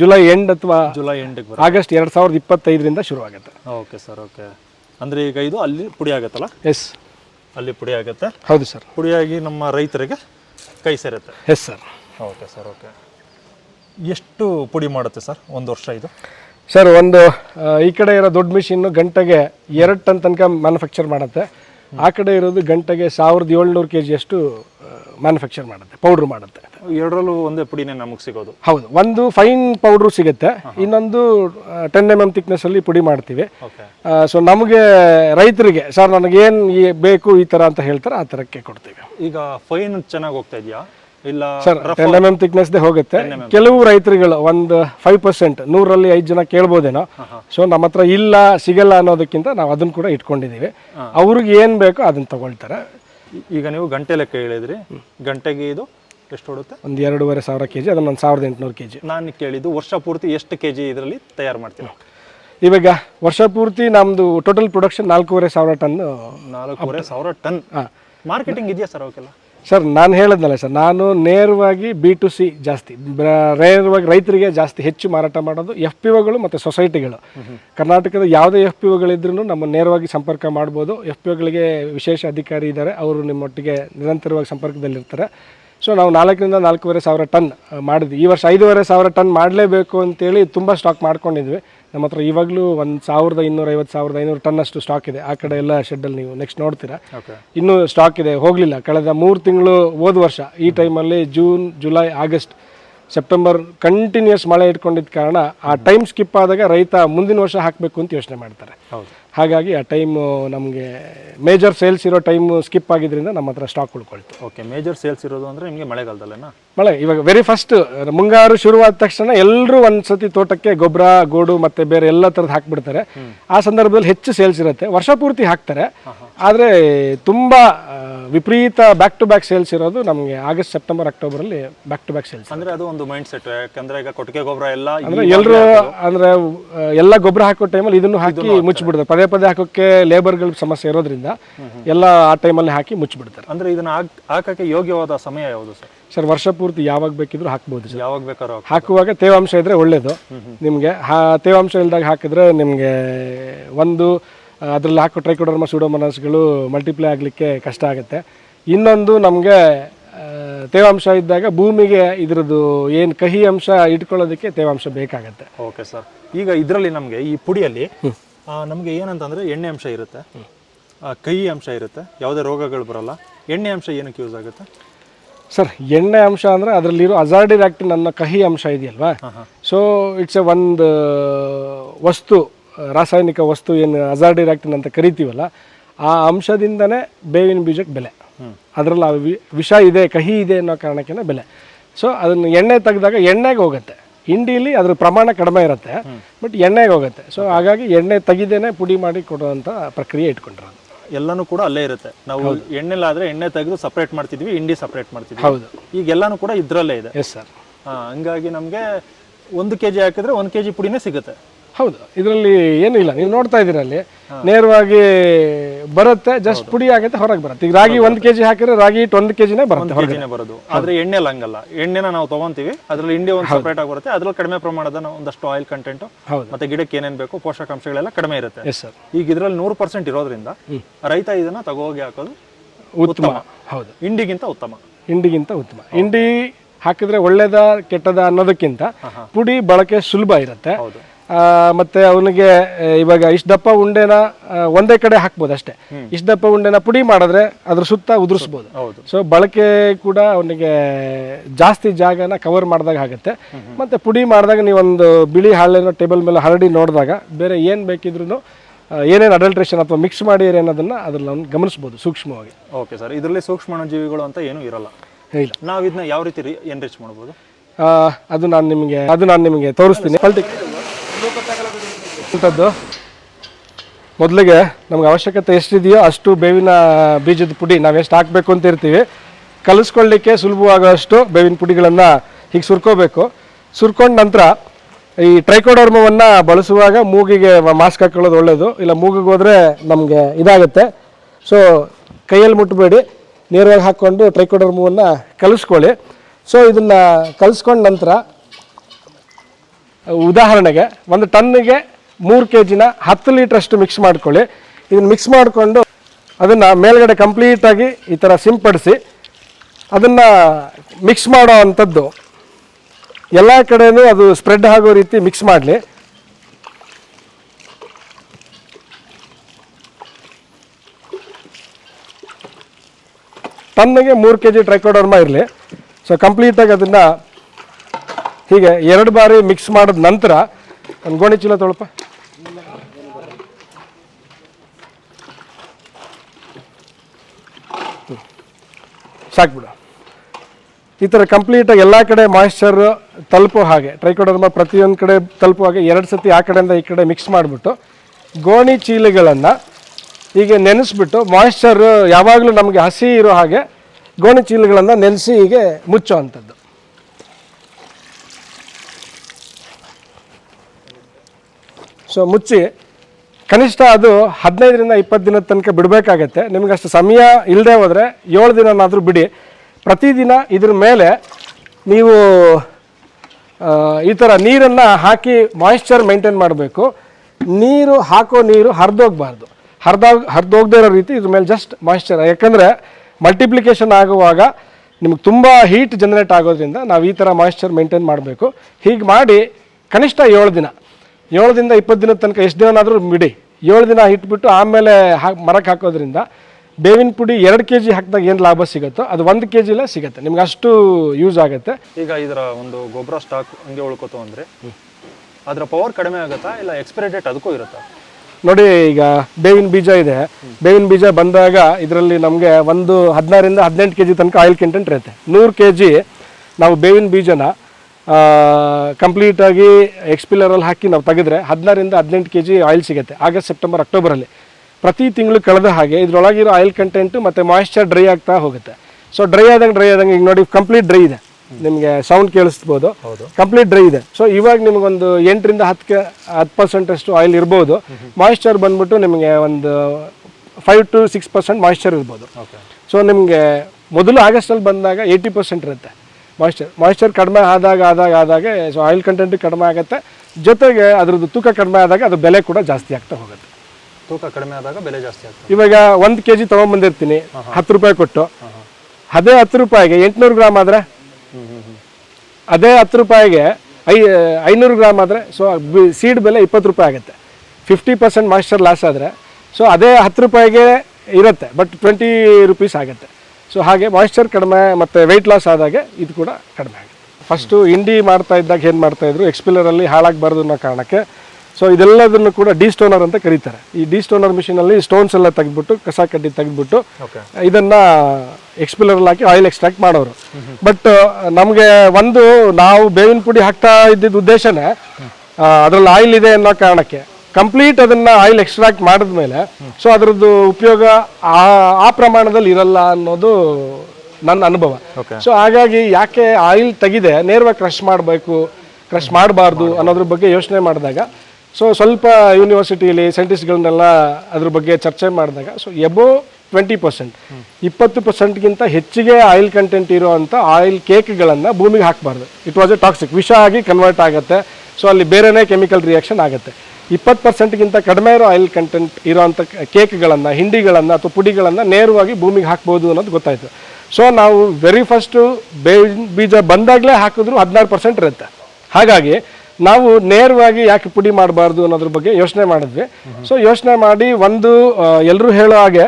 ಜುಲೈ ಎಂಡ್ ಅಥವಾ ಜುಲೈ ಎಂಡ್ ಆಗಸ್ಟ್ ಎರಡು ಸಾವಿರದ ಇಪ್ಪತ್ತೈದರಿಂದ ಶುರುವಾಗುತ್ತೆ. ಓಕೆ ಸರ್ ಓಕೆ ಅಂದ್ರೆ ಈಗ ಇದು ಅಲ್ಲಿ ಪುಡಿ ಆಗುತ್ತಲ್ಲ? ಎಸ್ ಅಲ್ಲಿ ಪುಡಿ ಆಗುತ್ತೆ? ಹೌದು ಸರ್ ಪುಡಿಯಾಗಿ ನಮ್ಮ ರೈತರಿಗೆ ಕೈ ಸೇರುತ್ತೆ? Yes sir okay sir okay ಎಷ್ಟು ಪುಡಿ ಮಾಡುತ್ತೆ ಸರ್ ಒಂದು ವರ್ಷ ಇದು? ಸರ್ ಒಂದು ಈ ಕಡೆ ಇರೋ ದೊಡ್ಡ ಮಿಷಿನ್ ಗಂಟೆಗೆ ಎರಡು ಟನ್ ತನಕ ಮ್ಯಾನುಫ್ಯಾಕ್ಚರ್ ಮಾಡುತ್ತೆ. ಆ ಕಡೆ ಇರೋದು ಗಂಟೆಗೆ ಸಾವಿರದ ಏಳ್ನೂರು ಕೆ ಜಿಯಷ್ಟು ಮ್ಯಾನುಫ್ಯಾಕ್ಚರ್ ಮಾಡುತ್ತೆ ಪೌಡ್ರ್ ಮಾಡುತ್ತೆ. ಎರಡರಲ್ಲೂ ಒಂದೇ ಪುಡಿನೇ ನಮಗೆ ಸಿಗೋದು. ಹೌದು ಒಂದು ಫೈನ್ ಪೌಡ್ರು ಸಿಗುತ್ತೆ. ಇನ್ನೊಂದು ಟೆನ್ ಎಂ ಎಂ ತಿಕ್ನೆಸ್ಸಲ್ಲಿ ಪುಡಿ ಮಾಡ್ತೀವಿ. ಸೊ ನಮಗೆ ರೈತರಿಗೆ ಸರ್ ನನಗೇನು ಬೇಕು ಈ ಥರ ಅಂತ ಹೇಳ್ತಾರೆ ಆ ಥರಕ್ಕೆ ಕೊಡ್ತೀವಿ. ಈಗ ಫೈನ್ ಚೆನ್ನಾಗಿ ಹೋಗ್ತಾ ಇದೆಯಾ? ಇಲ್ಲ ಸರ್ ಟೆನ್ ಎಂ ಎಂ ತಿಕ್ನೆಸ್ದೇ ಹೋಗುತ್ತೆ. ಕೆಲವು ರೈತರುಗಳು ಒಂದು ಫೈವ್ ಪರ್ಸೆಂಟ್ ನೂರಲ್ಲಿ ಐದು ಜನ ಕೇಳ್ಬೋದೇನೋ? ಸೊ ನಮ್ಮ ಹತ್ರ ಇಲ್ಲ ಸಿಗಲ್ಲ ಅನ್ನೋದಕ್ಕಿಂತ ನಾವು ಅದನ್ನು ಕೂಡ ಇಟ್ಕೊಂಡಿದ್ದೀವಿ. ಅವ್ರಿಗೆ ಏನು ಬೇಕೋ ಅದನ್ನು ತಗೊಳ್ತಾರೆ. ಈಗ ನೀವು ಗಂಟೆ ಲೆಕ್ಕ ಹೇಳಿದ್ರಿ. ಗಂಟೆಗೆ ಇದು ಎಷ್ಟು ಹೊಡುತ್ತೆ? ಒಂದು ಎರಡೂವರೆ ಸಾವಿರ ಕೆ ಜಿ ಅದನ್ನು ಒಂದು ಸಾವಿರದ ಎಂಟುನೂರು ಕೆ ಜಿ ನಾನು ಕೇಳಿದ್ದು ವರ್ಷ ಪೂರ್ತಿ ಎಷ್ಟು ಕೆ ಜಿ ಇದರಲ್ಲಿ ತಯಾರು ಮಾಡ್ತೀವಿ ಇವಾಗ ವರ್ಷ ಪೂರ್ತಿ ನಮ್ಮದು ಟೋಟಲ್ ಪ್ರೊಡಕ್ಷನ್ ನಾಲ್ಕೂವರೆ ಸಾವಿರ ಟನ್ ನಾಲ್ಕೂವರೆ ಸಾವಿರ ಟನ್ ಮಾರ್ಕೆಟಿಂಗ್ ಇದೆಯಾ ಸರ್ ಅವಕ್ಕೆಲ್ಲ? ಸರ್, ನಾನು ಹೇಳಿದ್ನಲ್ಲ ಸರ್, ನಾನು ನೇರವಾಗಿ ಬಿ ಟು ಸಿ ಜಾಸ್ತಿ ನೇರವಾಗಿ ರೈತರಿಗೆ ಜಾಸ್ತಿ ಹೆಚ್ಚು ಮಾರಾಟ ಮಾಡೋದು ಎಫ್ ಪಿ ಒಗಳು ಮತ್ತು ಸೊಸೈಟಿಗಳು ಕರ್ನಾಟಕದ ಯಾವುದೇ ಎಫ್ ಪಿ ಒಗಳಿದ್ರೂ ನಮ್ಮ ನೇರವಾಗಿ ಸಂಪರ್ಕ ಮಾಡ್ಬೋದು. ಎಫ್ ಪಿ ಒಗಳಿಗೆ ವಿಶೇಷ ಅಧಿಕಾರಿ ಇದ್ದಾರೆ. ಅವರು ನಿಮ್ಮೊಟ್ಟಿಗೆ ನಿರಂತರವಾಗಿ ಸಂಪರ್ಕದಲ್ಲಿರ್ತಾರೆ. ಸೊ ನಾವು ನಾಲ್ಕರಿಂದ ನಾಲ್ಕೂವರೆ ಸಾವಿರ ಟನ್ ಮಾಡಿದ್ವಿ. ಈ ವರ್ಷ ಐದೂವರೆ ಸಾವಿರ ಟನ್ ಮಾಡಲೇಬೇಕು ಅಂತೇಳಿ ತುಂಬ ಸ್ಟಾಕ್ ಮಾಡ್ಕೊಂಡಿದ್ವಿ. ನಮ್ಮ ಹತ್ರ ಇವಾಗಲೂ ಒಂದು ಸಾವಿರದ ಇನ್ನೂರೈವತ್ತು ಸಾವಿರದ ಐನೂರು ಟನ್ ಅಷ್ಟು ಸ್ಟಾಕ್ ಇದೆ. ಆ ಕಡೆ ಎಲ್ಲ ಶೆಡ್ಡಲ್ಲಿ ನೀವು ನೆಕ್ಸ್ಟ್ ನೋಡ್ತೀರಾ. ಇನ್ನೂ ಸ್ಟಾಕ್ ಇದೆ ಹೋಗಲಿಲ್ಲ. ಕಳೆದ ಮೂರು ತಿಂಗಳು ಹೋದ ವರ್ಷ ಈ ಟೈಮಲ್ಲಿ June July August September continuous ಮಳೆ ಇಟ್ಕೊಂಡಿದ್ದ ಕಾರಣ ಆ ಟೈಮ್ ಸ್ಕಿಪ್ ಆದಾಗ ರೈತ ಮುಂದಿನ ವರ್ಷ ಹಾಕಬೇಕು ಅಂತ ಯೋಚನೆ ಮಾಡ್ತಾರೆ. ಹಾಗಾಗಿ ಆ ಟೈಮು ನಮಗೆ ಮೇಜರ್ ಸೇಲ್ಸ್ ಇರೋ ಟೈಮ್ ಸ್ಕಿಪ್ ಆಗಿದ್ದರಿಂದ ನಮ್ಮ ಹತ್ರ ಸ್ಟಾಕ್ ಉಳ್ಕೊಳ್ತು. ಓಕೆ ಮೇಜರ್ ಸೇಲ್ಸ್ ಇರೋದು ಅಂದರೆ ನಿಮಗೆ ಮಳೆಗಾಲದಲ್ಲೇನಾ? ಮಳೆ ಇವಾಗ ವೆರಿ ಫಸ್ಟ್ ಮುಂಗಾರು ಶುರುವಾದ ತಕ್ಷಣ ಎಲ್ಲರೂ ಒಂದ್ಸತಿ ತೋಟಕ್ಕೆ ಗೊಬ್ಬರ ಗೋಡು ಮತ್ತೆ ಬೇರೆ ಎಲ್ಲ ಥರದ್ದು ಹಾಕ್ಬಿಡ್ತಾರೆ. ಆ ಸಂದರ್ಭದಲ್ಲಿ ಹೆಚ್ಚು ಸೇಲ್ಸ್ ಇರುತ್ತೆ. ವರ್ಷ ಪೂರ್ತಿ ಹಾಕ್ತಾರೆ. ಆದ್ರೆ ತುಂಬಾ ವಿಪರೀತ ಬ್ಯಾಕ್ ಟು ಬ್ಯಾಕ್ ಸೇಲ್ಸ್ ಇರೋದು ನಮಗೆ ಆಗಸ್ಟ್ ಸೆಪ್ಟೆಂಬರ್ ಅಕ್ಟೋಬರಲ್ಲಿ ಬ್ಯಾಕ್ ಟು ಬ್ಯಾಕ್ ಸೇಲ್ಸ್ ಅಂದ್ರೆ ಅದು ಒಂದು ಮೈಂಡ್ ಸೆಟ್ ಯಾಕಂದ್ರೆ ಈಗ ಕೊಟ್ಟಿಗೆ ಗೊಬ್ಬರ ಎಲ್ಲ ಅಂದ್ರೆ ಎಲ್ಲರೂ ಅಂದ್ರೆ ಎಲ್ಲ ಗೊಬ್ಬರ ಹಾಕೋ ಟೈಮಲ್ಲಿ ಇದನ್ನು ಹಾಕಿ ಮುಚ್ಚಿಬಿಡ್ತಾರೆ. ಪದೇ ಪದೇ ಹಾಕೋಕ್ಕೆ ಲೇಬರ್ಗಳ ಸಮಸ್ಯೆ ಇರೋದ್ರಿಂದ ಎಲ್ಲ ಆ ಟೈಮಲ್ಲಿ ಹಾಕಿ ಮುಚ್ಚಿಬಿಡ್ತಾರೆ. ಅಂದ್ರೆ ಇದನ್ನ ಹಾಕ್- ಹಾಕಕ್ಕೆ ಯೋಗ್ಯವಾದ ಸಮಯ ಯಾವುದು ಸರ್? ಸರ್ ವರ್ಷ ಪೂರ್ತಿ ಯಾವಾಗ ಬೇಕಿದ್ರು ಹಾಕ್ಬೋದು ಸರ್. ಯಾವಾಗ ಬೇಕಾದ್ರೂ ಹಾಕ್- ಹಾಕುವಾಗ ತೇವಾಂಶ ಇದ್ರೆ ಒಳ್ಳೇದು. ನಿಮಗೆ ಹಾ ತೇವಾಂಶ ಇಲ್ದಾಗ ಹಾಕಿದ್ರೆ ನಿಮಗೆ ಒಂದು ಅದರಲ್ಲಿ ಹಾಕೋ ಟ್ರೈಕೋಡರ್ಮ ಸೂಡೋಮನಸ್ಗಳು ಮಲ್ಟಿಪ್ಲೈ ಆಗಲಿಕ್ಕೆ ಕಷ್ಟ ಆಗುತ್ತೆ. ಇನ್ನೊಂದು ನಮಗೆ ತೇವಾಂಶ ಇದ್ದಾಗ ಭೂಮಿಗೆ ಇದ್ರದ್ದು ಏನು ಕಹಿ ಅಂಶ ಇಟ್ಕೊಳ್ಳೋದಕ್ಕೆ ತೇವಾಂಶ ಬೇಕಾಗತ್ತೆ. Okay sir. ಈಗ ಇದರಲ್ಲಿ ನಮಗೆ ಈ ಪುಡಿಯಲ್ಲಿ ಆ, ನಮಗೆ ಏನಂತಂದ್ರೆ ಎಣ್ಣೆ ಅಂಶ ಇರುತ್ತೆ. ಆ, ಕಹಿ ಅಂಶ ಇರುತ್ತೆ. ಯಾವುದೇ ರೋಗಗಳು ಬರಲ್ಲ. ಎಣ್ಣೆ ಅಂಶ ಏನಕ್ಕೆ ಯೂಸ್ ಆಗುತ್ತೆ? ಸರ್ ಎಣ್ಣೆ ಅಂಶ ಅಂದರೆ ಅದರಲ್ಲಿರೋ ಅಜಾರ್ಡಿರಾಕ್ಟಿನ್ ಅನ್ನೋ ಕಹಿ ಅಂಶ ಇದೆಯಲ್ವಾ? ಸೊ ಇಟ್ಸ್ ಎ ಒಂದು ವಸ್ತು ರಾಸಾಯನಿಕ ವಸ್ತು ಏನು ಅಜಾರ್ಡಿರಾಕ್ಟಿನ್ ಅಂತ ಕರಿತೀವಲ್ಲ ಆ ಅಂಶದಿಂದನೇ ಬೇವಿನ ಬೀಜಕ್ಕೆ ಬೆಲೆ. ಅದರಲ್ಲಿ ಆ ವಿಷ ಇದೆ ಕಹಿ ಇದೆ ಅನ್ನೋ ಕಾರಣಕ್ಕೆ ಬೆಲೆ. ಸೊ ಅದನ್ನು ಎಣ್ಣೆ ತೆಗೆದಾಗ ಎಣ್ಣೆಗೆ ಹೋಗುತ್ತೆ. ಹಿಂಡಿಲಿ ಅದ್ರ ಪ್ರಮಾಣ ಕಡಿಮೆ ಇರುತ್ತೆ ಬಟ್ ಎಣ್ಣೆಗೆ ಹೋಗುತ್ತೆ. ಸೊ ಹಾಗಾಗಿ ಎಣ್ಣೆ ತೆಗಿದೇನೆ ಪುಡಿ ಮಾಡಿ ಕೊಡುವಂಥ ಪ್ರಕ್ರಿಯೆ ಇಟ್ಕೊಂಡಿರೋದು. ಎಲ್ಲಾನು ಕೂಡ ಅಲ್ಲೇ ಇರುತ್ತೆ. ನಾವು ಎಣ್ಣೆಲಾದ್ರೆ ಎಣ್ಣೆ ತೆಗೆದು ಸಪರೇಟ್ ಮಾಡ್ತಿದ್ವಿ ಇಂಡಿ ಸಪ್ರೇಟ್ ಮಾಡ್ತಿದ್ವಿ. ಹೌದು. ಈಗ ಎಲ್ಲಾನು ಕೂಡ ಇದ್ರಲ್ಲೇ ಇದೆ. ಎಸ್ ಸರ್ ಹಂಗಾಗಿ ನಮಗೆ ಒಂದು ಕೆ ಜಿ ಹಾಕಿದ್ರೆ ಒಂದು ಕೆ ಜಿ ಪುಡಿನೇ ಸಿಗುತ್ತೆ. ಹೌದು ಇದರಲ್ಲಿ ಏನು ಇಲ್ಲ. ನೀವು ನೋಡ್ತಾ ಇದೀರ ಅಲ್ಲಿ? ನೇರವಾಗಿ ಬರುತ್ತೆ ಜಸ್ಟ್ ಪುಡಿ ಆಗುತ್ತೆ ಹೊರಗೆ ಬರುತ್ತೆ. ಈಗ ರಾಗಿ ಒಂದು ಕೆಜಿ ಹಾಕಿದ್ರೆ ರಾಗಿ ಹಿಟ್ಟು ಒಂದು ಕೆಜಿನೇ ಬರುತ್ತೆ ಜಿನೇ ಬರೋದು. ಆದ್ರೆ ಎಣ್ಣೆ ಹಂಗಲ್ಲ. ಎಣ್ಣೆನ ನಾವು ತಗೊಂತೀವಿ. ಅದ್ರಲ್ಲಿ ಇಂಡಿ ಒಂದು ಸಪ್ರೇಟ್ ಆಗಿ ಬರುತ್ತೆ. ಅದ್ರಲ್ಲಿ ಕಡಿಮೆ ಪ್ರಮಾಣದ ನಾವು ಒಂದಷ್ಟು ಆಯಿಲ್ ಕಂಟೆಂಟ್ ಹೌದು. ಮತ್ತೆ ಗಿಡಕ್ಕೆ ಏನೇನ್ ಬೇಕು ಪೋಷಕಾಂಶಗಳೆಲ್ಲ ಕಡಿಮೆ ಇರುತ್ತೆ. ಎಸ್ ಸರ್ ಈಗ ಇದ್ರಲ್ಲಿ ನೂರು ಪರ್ಸೆಂಟ್ ಇರೋದ್ರಿಂದ ರೈತ ಇದನ್ನ ತಗೋಗಿ ಹಾಕೋದು ಉತ್ತಮ. ಹೌದು. ಇಂಡಿಗಿಂತ ಉತ್ತಮ. ಹಿಂಡಿಗಿಂತ ಉತ್ತಮ. ಹಿಂಡಿ ಹಾಕಿದ್ರೆ ಒಳ್ಳೇದ ಕೆಟ್ಟದ ಅನ್ನೋದಕ್ಕಿಂತ ಪುಡಿ ಬಳಕೆ ಸುಲಭ ಇರುತ್ತೆ. ಹೌದು. ಮತ್ತೆ ಅವನಿಗೆ ಇವಾಗ ಇಷ್ಟು ದಪ್ಪ ಉಂಡೆನ ಒಂದೇ ಕಡೆ ಹಾಕ್ಬೋದು ಅಷ್ಟೇ. ಇಷ್ಟು ದಪ್ಪ ಉಂಡೆನ ಪುಡಿ ಮಾಡಿದ್ರೆ ಅದ್ರ ಸುತ್ತ ಉದುರಿಸ್ಬೋದು. ಹೌದು. ಸೊ ಬಳಕೆ ಕೂಡ ಅವನಿಗೆ ಜಾಸ್ತಿ ಜಾಗನ ಕವರ್ ಮಾಡಿದಾಗ ಆಗುತ್ತೆ. ಮತ್ತೆ ಪುಡಿ ಮಾಡಿದಾಗ ನೀವೊಂದು ಬಿಳಿ ಹಾಳೆನ ಟೇಬಲ್ ಮೇಲೆ ಹರಡಿ ನೋಡಿದಾಗ ಬೇರೆ ಏನು ಬೇಕಿದ್ರು ಏನೇನು ಅಡಲ್ಟ್ರೇಷನ್ ಅಥವಾ ಮಿಕ್ಸ್ ಮಾಡಿ ಅನ್ನೋದನ್ನ ಅದ್ರಲ್ಲಿ ಅವ್ನು ಗಮನಿಸ್ಬೋದು ಸೂಕ್ಷ್ಮವಾಗಿ. ಓಕೆ ಸರ್ ಇದರಲ್ಲಿ ಸೂಕ್ಷ್ಮಾಣುಜೀವಿಗಳು ಅಂತ ಏನೂ ಇರಲ್ಲ. ಇಲ್ಲ. ನಾವು ಇದನ್ನ ಯಾವ ರೀತಿ ಎನ್ರಿಚ್ ಮಾಡ್ಬೋದು? ಅದು ನಾನು ನಿಮಗೆ ಅದು ನಾನು ನಿಮಗೆ ತೋರಿಸ್ತೀನಿ. ಪಲ್ಟಿ ಅಂಥದ್ದು ಮೊದಲಿಗೆ ನಮ್ಗೆ ಅವಶ್ಯಕತೆ ಎಷ್ಟಿದೆಯೋ ಅಷ್ಟು ಬೇವಿನ ಬೀಜದ ಪುಡಿ ನಾವು ಎಷ್ಟು ಹಾಕಬೇಕು ಅಂತ ಇರ್ತೀವಿ. ಕಲಿಸ್ಕೊಳ್ಳಿಕ್ಕೆ ಸುಲಭವಾಗೋಷ್ಟು ಬೇವಿನ ಪುಡಿಗಳನ್ನು ಹೀಗೆ ಸುರ್ಕೋಬೇಕು. ಸುರ್ಕೊಂಡ ನಂತರ ಈ ಟ್ರೈಕೋಡರ್ಮವನ್ನು ಬಳಸುವಾಗ ಮೂಗಿಗೆ ಮಾಸ್ಕ್ ಹಾಕೊಳ್ಳೋದು ಒಳ್ಳೆಯದು ಇಲ್ಲ ಮೂಗಿಗೆ ಹೋದರೆ ನಮಗೆ ಇದಾಗುತ್ತೆ. ಸೊ ಕೈಯಲ್ಲಿ ಮುಟ್ಟಬೇಡಿ ನೇರವಾಗಿ ಹಾಕ್ಕೊಂಡು ಟ್ರೈಕೋಡರ್ಮವನ್ನು ಕಲಿಸ್ಕೊಳ್ಳಿ. ಸೊ ಇದನ್ನು ಕಲಿಸ್ಕೊಂಡ ನಂತರ ಉದಾಹರಣೆಗೆ ಒಂದು ಟನ್ನಿಗೆ ಮೂರು ಕೆ ಜಿನ ಹತ್ತು ಲೀಟ್ರಷ್ಟು ಮಿಕ್ಸ್ ಮಾಡ್ಕೊಳ್ಳಿ. ಇದನ್ನು ಮಿಕ್ಸ್ ಮಾಡಿಕೊಂಡು ಅದನ್ನು ಮೇಲ್ಗಡೆ ಕಂಪ್ಲೀಟಾಗಿ ಈ ಥರ ಸಿಂಪಡಿಸಿ ಅದನ್ನು ಮಿಕ್ಸ್ ಮಾಡೋ ಅಂಥದ್ದು. ಎಲ್ಲ ಕಡೆಯೂ ಅದು ಸ್ಪ್ರೆಡ್ ಆಗೋ ರೀತಿ ಮಿಕ್ಸ್ ಮಾಡಲಿ. ಟನ್ನಿಗೆ ಮೂರು ಕೆ ಜಿ ಟ್ರೈಕೋಡರ್ಮ ಇರಲಿ ಸೊ ಕಂಪ್ಲೀಟಾಗಿ ಅದನ್ನು ಹೀಗೆ ಎರಡು ಬಾರಿ ಮಿಕ್ಸ್ ಮಾಡಿದ ನಂತರ, ಒಂದು ಗೋಣಿ ಚೀಲ ತೊಳಪ ಸಾಕ್ಬಿಡು ಈ ಥರ ಕಂಪ್ಲೀಟಾಗಿ ಎಲ್ಲ ಕಡೆ ಮಾಯಿಶ್ಚರ್ ತಲುಪೋ ಹಾಗೆ ಟ್ರೈಕೋಡರ್ಮ ಪ್ರತಿಯೊಂದು ಕಡೆ ತಲುಪೋ ಹಾಗೆ, ಎರಡು ಸತಿ ಆ ಕಡೆಯಿಂದ ಈ ಕಡೆ ಮಿಕ್ಸ್ ಮಾಡಿಬಿಟ್ಟು, ಗೋಣಿ ಚೀಲಗಳನ್ನು ಹೀಗೆ ನೆನೆಸ್ಬಿಟ್ಟು ಮಾಯಿಶ್ಚರ್ ಯಾವಾಗಲೂ ನಮಗೆ ಹಸಿ ಇರೋ ಹಾಗೆ ಗೋಣಿ ಚೀಲಗಳನ್ನು ನೆನೆಸಿ ಹೀಗೆ ಮುಚ್ಚೋ ಅಂಥದ್ದು ಸೊ ಮುಚ್ಚಿ. ಕನಿಷ್ಠ ಅದು ಹದಿನೈದರಿಂದ ಇಪ್ಪತ್ತು ದಿನದ ತನಕ ಬಿಡಬೇಕಾಗತ್ತೆ. ನಿಮ್ಗೆ ಅಷ್ಟು ಸಮಯ ಇಲ್ಲದೆ ಹೋದರೆ ಏಳು ದಿನನಾದರೂ ಬಿಡಿ. ಪ್ರತಿದಿನ ಇದ್ರ ಮೇಲೆ ನೀವು ಈ ಥರ ನೀರನ್ನು ಹಾಕಿ ಮಾಯಿಶ್ಚರ್ ಮೇಂಟೈನ್ ಮಾಡಬೇಕು. ನೀರು, ಹಾಕೋ ನೀರು ಹರಿದೋಗ್ಬಾರ್ದು. ಹರಿದಾಗ, ಹರಿದೋಗದೇ ಇರೋ ರೀತಿ ಇದ್ರ ಮೇಲೆ ಜಸ್ಟ್ ಮಾಯಿಶ್ಚರ್ ಯಾಕಂದರೆ ಮಲ್ಟಿಪ್ಲಿಕೇಶನ್ ಆಗುವಾಗ ನಿಮ್ಗೆ ತುಂಬ ಹೀಟ್ ಜನರೇಟ್ ಆಗೋದ್ರಿಂದ ನಾವು ಈ ಥರ ಮಾಯಿಶ್ಚರ್ ಮೇಂಟೈನ್ ಮಾಡಬೇಕು. ಹೀಗೆ ಮಾಡಿ ಕನಿಷ್ಠ ಏಳು ದಿನ. ಏಳು ದಿನದ ಇಪ್ಪತ್ತು ದಿನದ ತನಕ ಎಷ್ಟು ದಿನನಾದರೂ ಬಿಡಿ ಏಳು ದಿನ ಇಟ್ಬಿಟ್ಟು ಆಮೇಲೆ ಹಾ ಮರಕ್ಕೆ ಹಾಕೋದ್ರಿಂದ ಬೇವಿನ ಪುಡಿ ಎರಡು ಕೆ ಜಿ ಹಾಕಿದಾಗ ಏನು ಲಾಭ ಸಿಗುತ್ತೋ ಅದು ಒಂದು ಕೆ ಜಿಲೇ ಸಿಗುತ್ತೆ. ನಿಮ್ಗೆ ಅಷ್ಟು ಯೂಸ್ ಆಗುತ್ತೆ. ಈಗ ಇದರ ಒಂದು ಗೊಬ್ಬರ ಸ್ಟಾಕ್ ಹಂಗೆ ಉಳ್ಕೋತು ಅಂದರೆ ಅದರ ಪವರ್ ಕಡಿಮೆ ಆಗುತ್ತಾ ಇಲ್ಲ ಎಕ್ಸ್ಪೈರಿ ಡೇಟ್ ಅದಕ್ಕೂ ಇರುತ್ತಾ? ನೋಡಿ ಈಗ ಬೇವಿನ ಬೀಜ ಇದೆ. ಬೇವಿನ ಬೀಜ ಬಂದಾಗ ಇದರಲ್ಲಿ ನಮಗೆ ಒಂದು ಹದಿನಾರಿಂದ ಹದಿನೆಂಟು ಕೆ ಜಿ ತನಕ ಆಯಿಲ್ ಕಂಟೆಂಟ್ ಇರುತ್ತೆ. ನೂರು ಕೆ ಜಿ ನಾವು ಬೇವಿನ ಬೀಜನ ಕಂಪ್ಲೀಟಾಗಿ ಎಕ್ಸ್ಪಿಲರಲ್ಲಿ ಹಾಕಿ ನಾವು ತೆಗೆದ್ರೆ ಹದಿನಾರಿಂದ ಹದಿನೆಂಟು ಕೆ ಜಿ ಆಯಿಲ್ ಸಿಗುತ್ತೆ ಆಗಸ್ಟ್ ಸೆಪ್ಟೆಂಬರ್ ಅಕ್ಟೋಬರಲ್ಲಿ ಪ್ರತಿ ತಿಂಗಳು ಕಳೆದ ಹಾಗೆ ಇದರೊಳಗಿರೋ ಆಯಿಲ್ ಕಂಟೆಂಟು ಮತ್ತು ಮಾಯಿಶ್ಚರ್ ಡ್ರೈ ಆಗ್ತಾ ಹೋಗುತ್ತೆ. ಸೊ ಡ್ರೈ ಆದಂಗೆ ಡ್ರೈ ಆದಂಗೆ ಈಗ ನೋಡಿ ಕಂಪ್ಲೀಟ್ ಡ್ರೈ ಇದೆ. ನಿಮಗೆ ಸೌಂಡ್ ಕೇಳಿಸ್ಬೋದು. ಕಂಪ್ಲೀಟ್ ಡ್ರೈ ಇದೆ. ಸೊ ಇವಾಗ ನಿಮಗೊಂದು ಎಂಟರಿಂದ ಹತ್ತು ಹತ್ತು ಪರ್ಸೆಂಟಷ್ಟು ಆಯಿಲ್ ಇರ್ಬೋದು. ಮಾಯಿಶ್ಚರ್ ಬಂದ್ಬಿಟ್ಟು ನಿಮಗೆ ಒಂದು five to six percent moisture ಇರ್ಬೋದು. ಸೊ ನಿಮಗೆ ಮೊದಲು ಆಗಸ್ಟಲ್ಲಿ ಬಂದಾಗ ಏಯ್ಟಿ ಪರ್ಸೆಂಟ್ ಇರುತ್ತೆ. ಮಾಯಿಶ್ಚರ್ ಮಾಯಿಶ್ಚರ್ ಕಡಿಮೆ ಆದಾಗ ಆದಾಗ ಆದಾಗ ಸೊ ಆಯಿಲ್ ಕಂಟೆಂಟ್ ಕಡಿಮೆ ಆಗುತ್ತೆ. ಜೊತೆಗೆ ಅದರದ್ದು ತೂಕ ಕಡಿಮೆ ಆದಾಗ ಅದು ಬೆಲೆ ಕೂಡ ಜಾಸ್ತಿ ಆಗ್ತಾ ಹೋಗುತ್ತೆ. ತೂಕ ಕಡಿಮೆ ಆದಾಗ ಬೆಲೆ ಜಾಸ್ತಿ ಆಗ್ತದೆ ಇವಾಗ ಒಂದು ಕೆ ಜಿ ತೊಗೊಂಬಂದಿರ್ತೀನಿ ಹತ್ತು ರೂಪಾಯಿ ಕೊಟ್ಟು. ಅದೇ ಹತ್ತು ರೂಪಾಯಿಗೆ ಎಂಟುನೂರು ಗ್ರಾಮ್ ಆದರೆ? ಅದೇ ಹತ್ತು ರೂಪಾಯಿಗೆ ಐ ಐನೂರು ಗ್ರಾಮ್ ಆದರೆ ಸೊ ಸೀಡ್ ಬೆಲೆ ಇಪ್ಪತ್ತು ರೂಪಾಯಿ ಆಗುತ್ತೆ. ಫಿಫ್ಟಿ ಪರ್ಸೆಂಟ್ ಮಾಯಿಶ್ಚರ್ ಲಾಸ್ ಆದರೆ ಸೊ ಅದೇ ಹತ್ತು ರೂಪಾಯಿಗೆ ಇರುತ್ತೆ ಬಟ್ ಟ್ವೆಂಟಿ ರುಪೀಸ್ ಆಗುತ್ತೆ. ಸೊ ಹಾಗೆ ಮಾಯಿಶ್ಚರ್ ಕಡಿಮೆ ಮತ್ತು ವೆಯ್ಟ್ ಲಾಸ್ ಆದಾಗೆ ಇದು ಕೂಡ ಕಡಿಮೆ ಆಗುತ್ತೆ. ಫಸ್ಟು ಇಂಡಿ ಮಾಡ್ತಾ ಇದ್ದಾಗ ಏನು ಮಾಡ್ತಾಯಿದ್ರು ಎಕ್ಸ್ಪಿಲರಲ್ಲಿ ಹಾಳಾಗಬಾರ್ದು ಅನ್ನೋ ಕಾರಣಕ್ಕೆ. ಸೊ ಇದೆಲ್ಲದನ್ನು ಕೂಡ ಡಿ ಸ್ಟೋನರ್ ಅಂತ ಕರೀತಾರೆ. ಈ ಡಿ ಸ್ಟೋನರ್ ಮಿಷಿನಲ್ಲಿ ಸ್ಟೋನ್ಸ್ ಎಲ್ಲ ತೆಗೆದ್ಬಿಟ್ಟು ಕಸ ಕಡ್ಡಿ ತೆಗೆದ್ಬಿಟ್ಟು ಇದನ್ನು ಎಕ್ಸ್ಪಿಲರಲ್ಲಿ ಹಾಕಿ ಆಯಿಲ್ ಎಕ್ಸ್ಟ್ರಾಕ್ಟ್ ಮಾಡೋರು. ಬಟ್ ನಮಗೆ ಒಂದು ನಾವು ಬೇವಿನ ಪುಡಿ ಹಾಕ್ತಾ ಇದ್ದಿದ್ದ ಉದ್ದೇಶನೇ ಅದರಲ್ಲಿ ಆಯಿಲ್ ಇದೆ ಅನ್ನೋ ಕಾರಣಕ್ಕೆ ಕಂಪ್ಲೀಟ್ ಅದನ್ನ ಆಯಿಲ್ ಎಕ್ಸ್ಟ್ರಾಕ್ಟ್ ಮಾಡಿದ್ಮೇಲೆ ಸೊ ಅದರದ್ದು ಉಪಯೋಗ ಆ ಆ ಪ್ರಮಾಣದಲ್ಲಿ ಇರಲ್ಲ ಅನ್ನೋದು ನನ್ನ ಅನುಭವ. ಸೊ ಹಾಗಾಗಿ ಯಾಕೆ ಆಯಿಲ್ ತೆಗಿದೆ ನೇರವಾಗಿ ಕ್ರಶ್ ಮಾಡಬೇಕು ಕ್ರಶ್ ಮಾಡಬಾರ್ದು ಅನ್ನೋದ್ರ ಬಗ್ಗೆ ಯೋಚನೆ ಮಾಡಿದಾಗ ಸೊ ಸ್ವಲ್ಪ ಯೂನಿವರ್ಸಿಟಿಯಲ್ಲಿ ಸೈಂಟಿಸ್ಟ್ಗಳನ್ನೆಲ್ಲ ಅದ್ರ ಬಗ್ಗೆ ಚರ್ಚೆ ಮಾಡಿದಾಗ ಸೊ ಎಬೋ ಟ್ವೆಂಟಿ ಪರ್ಸೆಂಟ್ ಇಪ್ಪತ್ತು ಪರ್ಸೆಂಟ್ಗಿಂತ ಹೆಚ್ಚಿಗೆ ಆಯಿಲ್ ಕಂಟೆಂಟ್ ಇರುವಂಥ ಆಯಿಲ್ ಕೇಕ್ಗಳನ್ನು ಭೂಮಿಗೆ ಹಾಕಬಾರ್ದು. ಇಟ್ ವಾಸ್ ಎ ಟಾಕ್ಸಿಕ್ ವಿಷ ಆಗಿ ಕನ್ವರ್ಟ್ ಆಗುತ್ತೆ. ಸೊ ಅಲ್ಲಿ ಬೇರೆನೇ ಕೆಮಿಕಲ್ ರಿಯಾಕ್ಷನ್ ಆಗುತ್ತೆ. ಇಪ್ಪತ್ತು ಪರ್ಸೆಂಟ್ಗಿಂತ ಕಡಿಮೆ ಇರೋ ಆಯಿಲ್ ಕಂಟೆಂಟ್ ಇರೋವಂಥ ಕೇಕ್ಗಳನ್ನು, ಹಿಂಡಿಗಳನ್ನು ಅಥವಾ ಪುಡಿಗಳನ್ನು ನೇರವಾಗಿ ಭೂಮಿಗೆ ಹಾಕ್ಬೋದು ಅನ್ನೋದು ಗೊತ್ತಾಯಿತು. ಸೊ ನಾವು ವೆರಿ ಫಸ್ಟು ಬೀಜ ಬಂದಾಗಲೇ ಹಾಕಿದ್ರು ಹದಿನಾರು ಪರ್ಸೆಂಟ್ ಇರುತ್ತೆ. ಹಾಗಾಗಿ ನಾವು ನೇರವಾಗಿ ಯಾಕೆ ಪುಡಿ ಮಾಡಬಾರ್ದು ಅನ್ನೋದ್ರ ಬಗ್ಗೆ ಯೋಚನೆ ಮಾಡಿದ್ವಿ. ಸೊ ಯೋಚನೆ ಮಾಡಿ ಒಂದು ಎಲ್ಲರೂ ಹೇಳೋ ಹಾಗೆ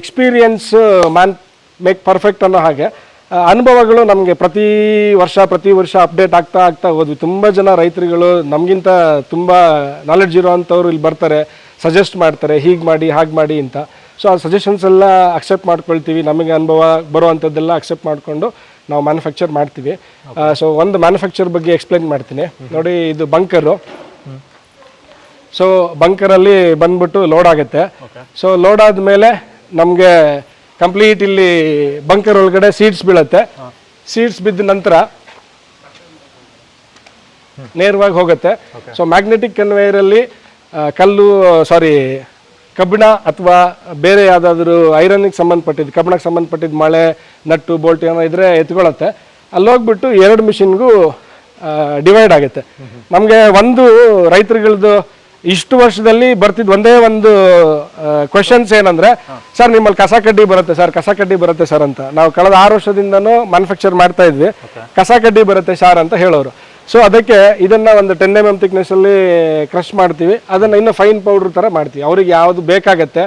ಎಕ್ಸ್ಪೀರಿಯನ್ಸ್ ಮ್ಯಾನ್ ಮೇಕ್ ಪರ್ಫೆಕ್ಟ್ ಅನ್ನೋ ಹಾಗೆ ಅನುಭವಗಳು ನಮಗೆ ಪ್ರತಿ ವರ್ಷ ಪ್ರತಿ ವರ್ಷ ಅಪ್ಡೇಟ್ ಆಗ್ತಾ ಆಗ್ತಾ ಹೋದ್ವಿ. ತುಂಬ ಜನ ರೈತರುಗಳು ನಮಗಿಂತ ತುಂಬ ನಾಲೆಡ್ಜ್ ಇರೋವಂಥವ್ರು ಇಲ್ಲಿ ಬರ್ತಾರೆ ಸಜೆಸ್ಟ್ ಮಾಡ್ತಾರೆ ಹೀಗೆ ಮಾಡಿ ಹಾಗೆ ಮಾಡಿ ಅಂತ. ಸೊ ಆ ಸಜೆಷನ್ಸ್ ಎಲ್ಲ ಅಕ್ಸೆಪ್ಟ್ ಮಾಡ್ಕೊಳ್ತೀವಿ. ನಮಗೆ ಅನುಭವ ಬರುವಂಥದ್ದೆಲ್ಲ ಅಕ್ಸೆಪ್ಟ್ ಮಾಡಿಕೊಂಡು ನಾವು ಮ್ಯಾನುಫ್ಯಾಕ್ಚರ್ ಮಾಡ್ತೀವಿ. ಸೊ ಒಂದು ಮ್ಯಾನುಫ್ಯಾಕ್ಚರ್ ಬಗ್ಗೆ ಎಕ್ಸ್ಪ್ಲೈನ್ ಮಾಡ್ತೀನಿ. ನೋಡಿ ಇದು ಬಂಕರು ಸೊ ಬಂಕರಲ್ಲಿ ಬಂದ್ಬಿಟ್ಟು ಲೋಡ್ ಆಗುತ್ತೆ. ಸೊ ಲೋಡ್ ಆದಮೇಲೆ ನಮಗೆ ಕಂಪ್ಲೀಟ್ ಇಲ್ಲಿ ಬಂಕರ್ ಒಳಗಡೆ ಸೀಡ್ಸ್ ಬೀಳತ್ತೆ. ಸೀಡ್ಸ್ ಬಿದ್ದ ನಂತರ ನೇರವಾಗಿ ಹೋಗುತ್ತೆ. ಸೊ ಮ್ಯಾಗ್ನೆಟಿಕ್ ಕನ್ವೇಯರಲ್ಲಿ ಕಲ್ಲು ಸಾರಿ ಕಬ್ಬಿಣ ಅಥವಾ ಬೇರೆ ಯಾವುದಾದ್ರೂ ಐರನ್ಗೆ ಸಂಬಂಧಪಟ್ಟಿದ್ದು ಕಬ್ಬಿಣಕ್ಕೆ ಸಂಬಂಧಪಟ್ಟಿದ್ದು ಮಳೆ ನಟ್ಟು ಬೋಲ್ಟ್ ಏನೋ ಇದ್ರೆ ಎತ್ಕೊಳ್ಳುತ್ತೆ. ಅಲ್ಲಿ ಹೋಗ್ಬಿಟ್ಟು ಎರಡು ಮಿಷಿನ್ಗೂ ಡಿವೈಡ್ ಆಗುತ್ತೆ. ನಮಗೆ ಒಂದು ರೈತರುಗಳದ್ದು ಇಷ್ಟು ವರ್ಷದಲ್ಲಿ ಬರ್ತಿದ್ ಒಂದೇ ಒಂದು ಕ್ವಶನ್ಸ್ ಏನಂದ್ರೆ ಸರ್ ನಿಮ್ಮಲ್ಲಿ ಕಸ ಕಡ್ಡಿ ಬರುತ್ತೆ ಸರ್ ಕಸ ಕಡ್ಡಿ ಬರುತ್ತೆ ಸರ್ ಅಂತ. ನಾವು ಕಳೆದ ಆರು ವರ್ಷದಿಂದನೂ ಮ್ಯಾನುಫ್ಯಾಕ್ಚರ್ ಮಾಡ್ತಾ ಇದ್ವಿ. ಕಸ ಕಡ್ಡಿ ಬರುತ್ತೆ ಸರ್ ಅಂತ ಹೇಳೋರು. ಸೊ ಅದಕ್ಕೆ ಇದನ್ನ ಒಂದು ಟೆನ್ ಎಂ ಎಂ thickness ಅಲ್ಲಿ ಕ್ರಶ್ ಮಾಡ್ತೀವಿ. ಅದನ್ನ ಇನ್ನು ಫೈನ್ ಪೌಡರ್ ತರ ಮಾಡ್ತೀವಿ. ಅವ್ರಿಗೆ ಯಾವ್ದು ಬೇಕಾಗತ್ತೆ.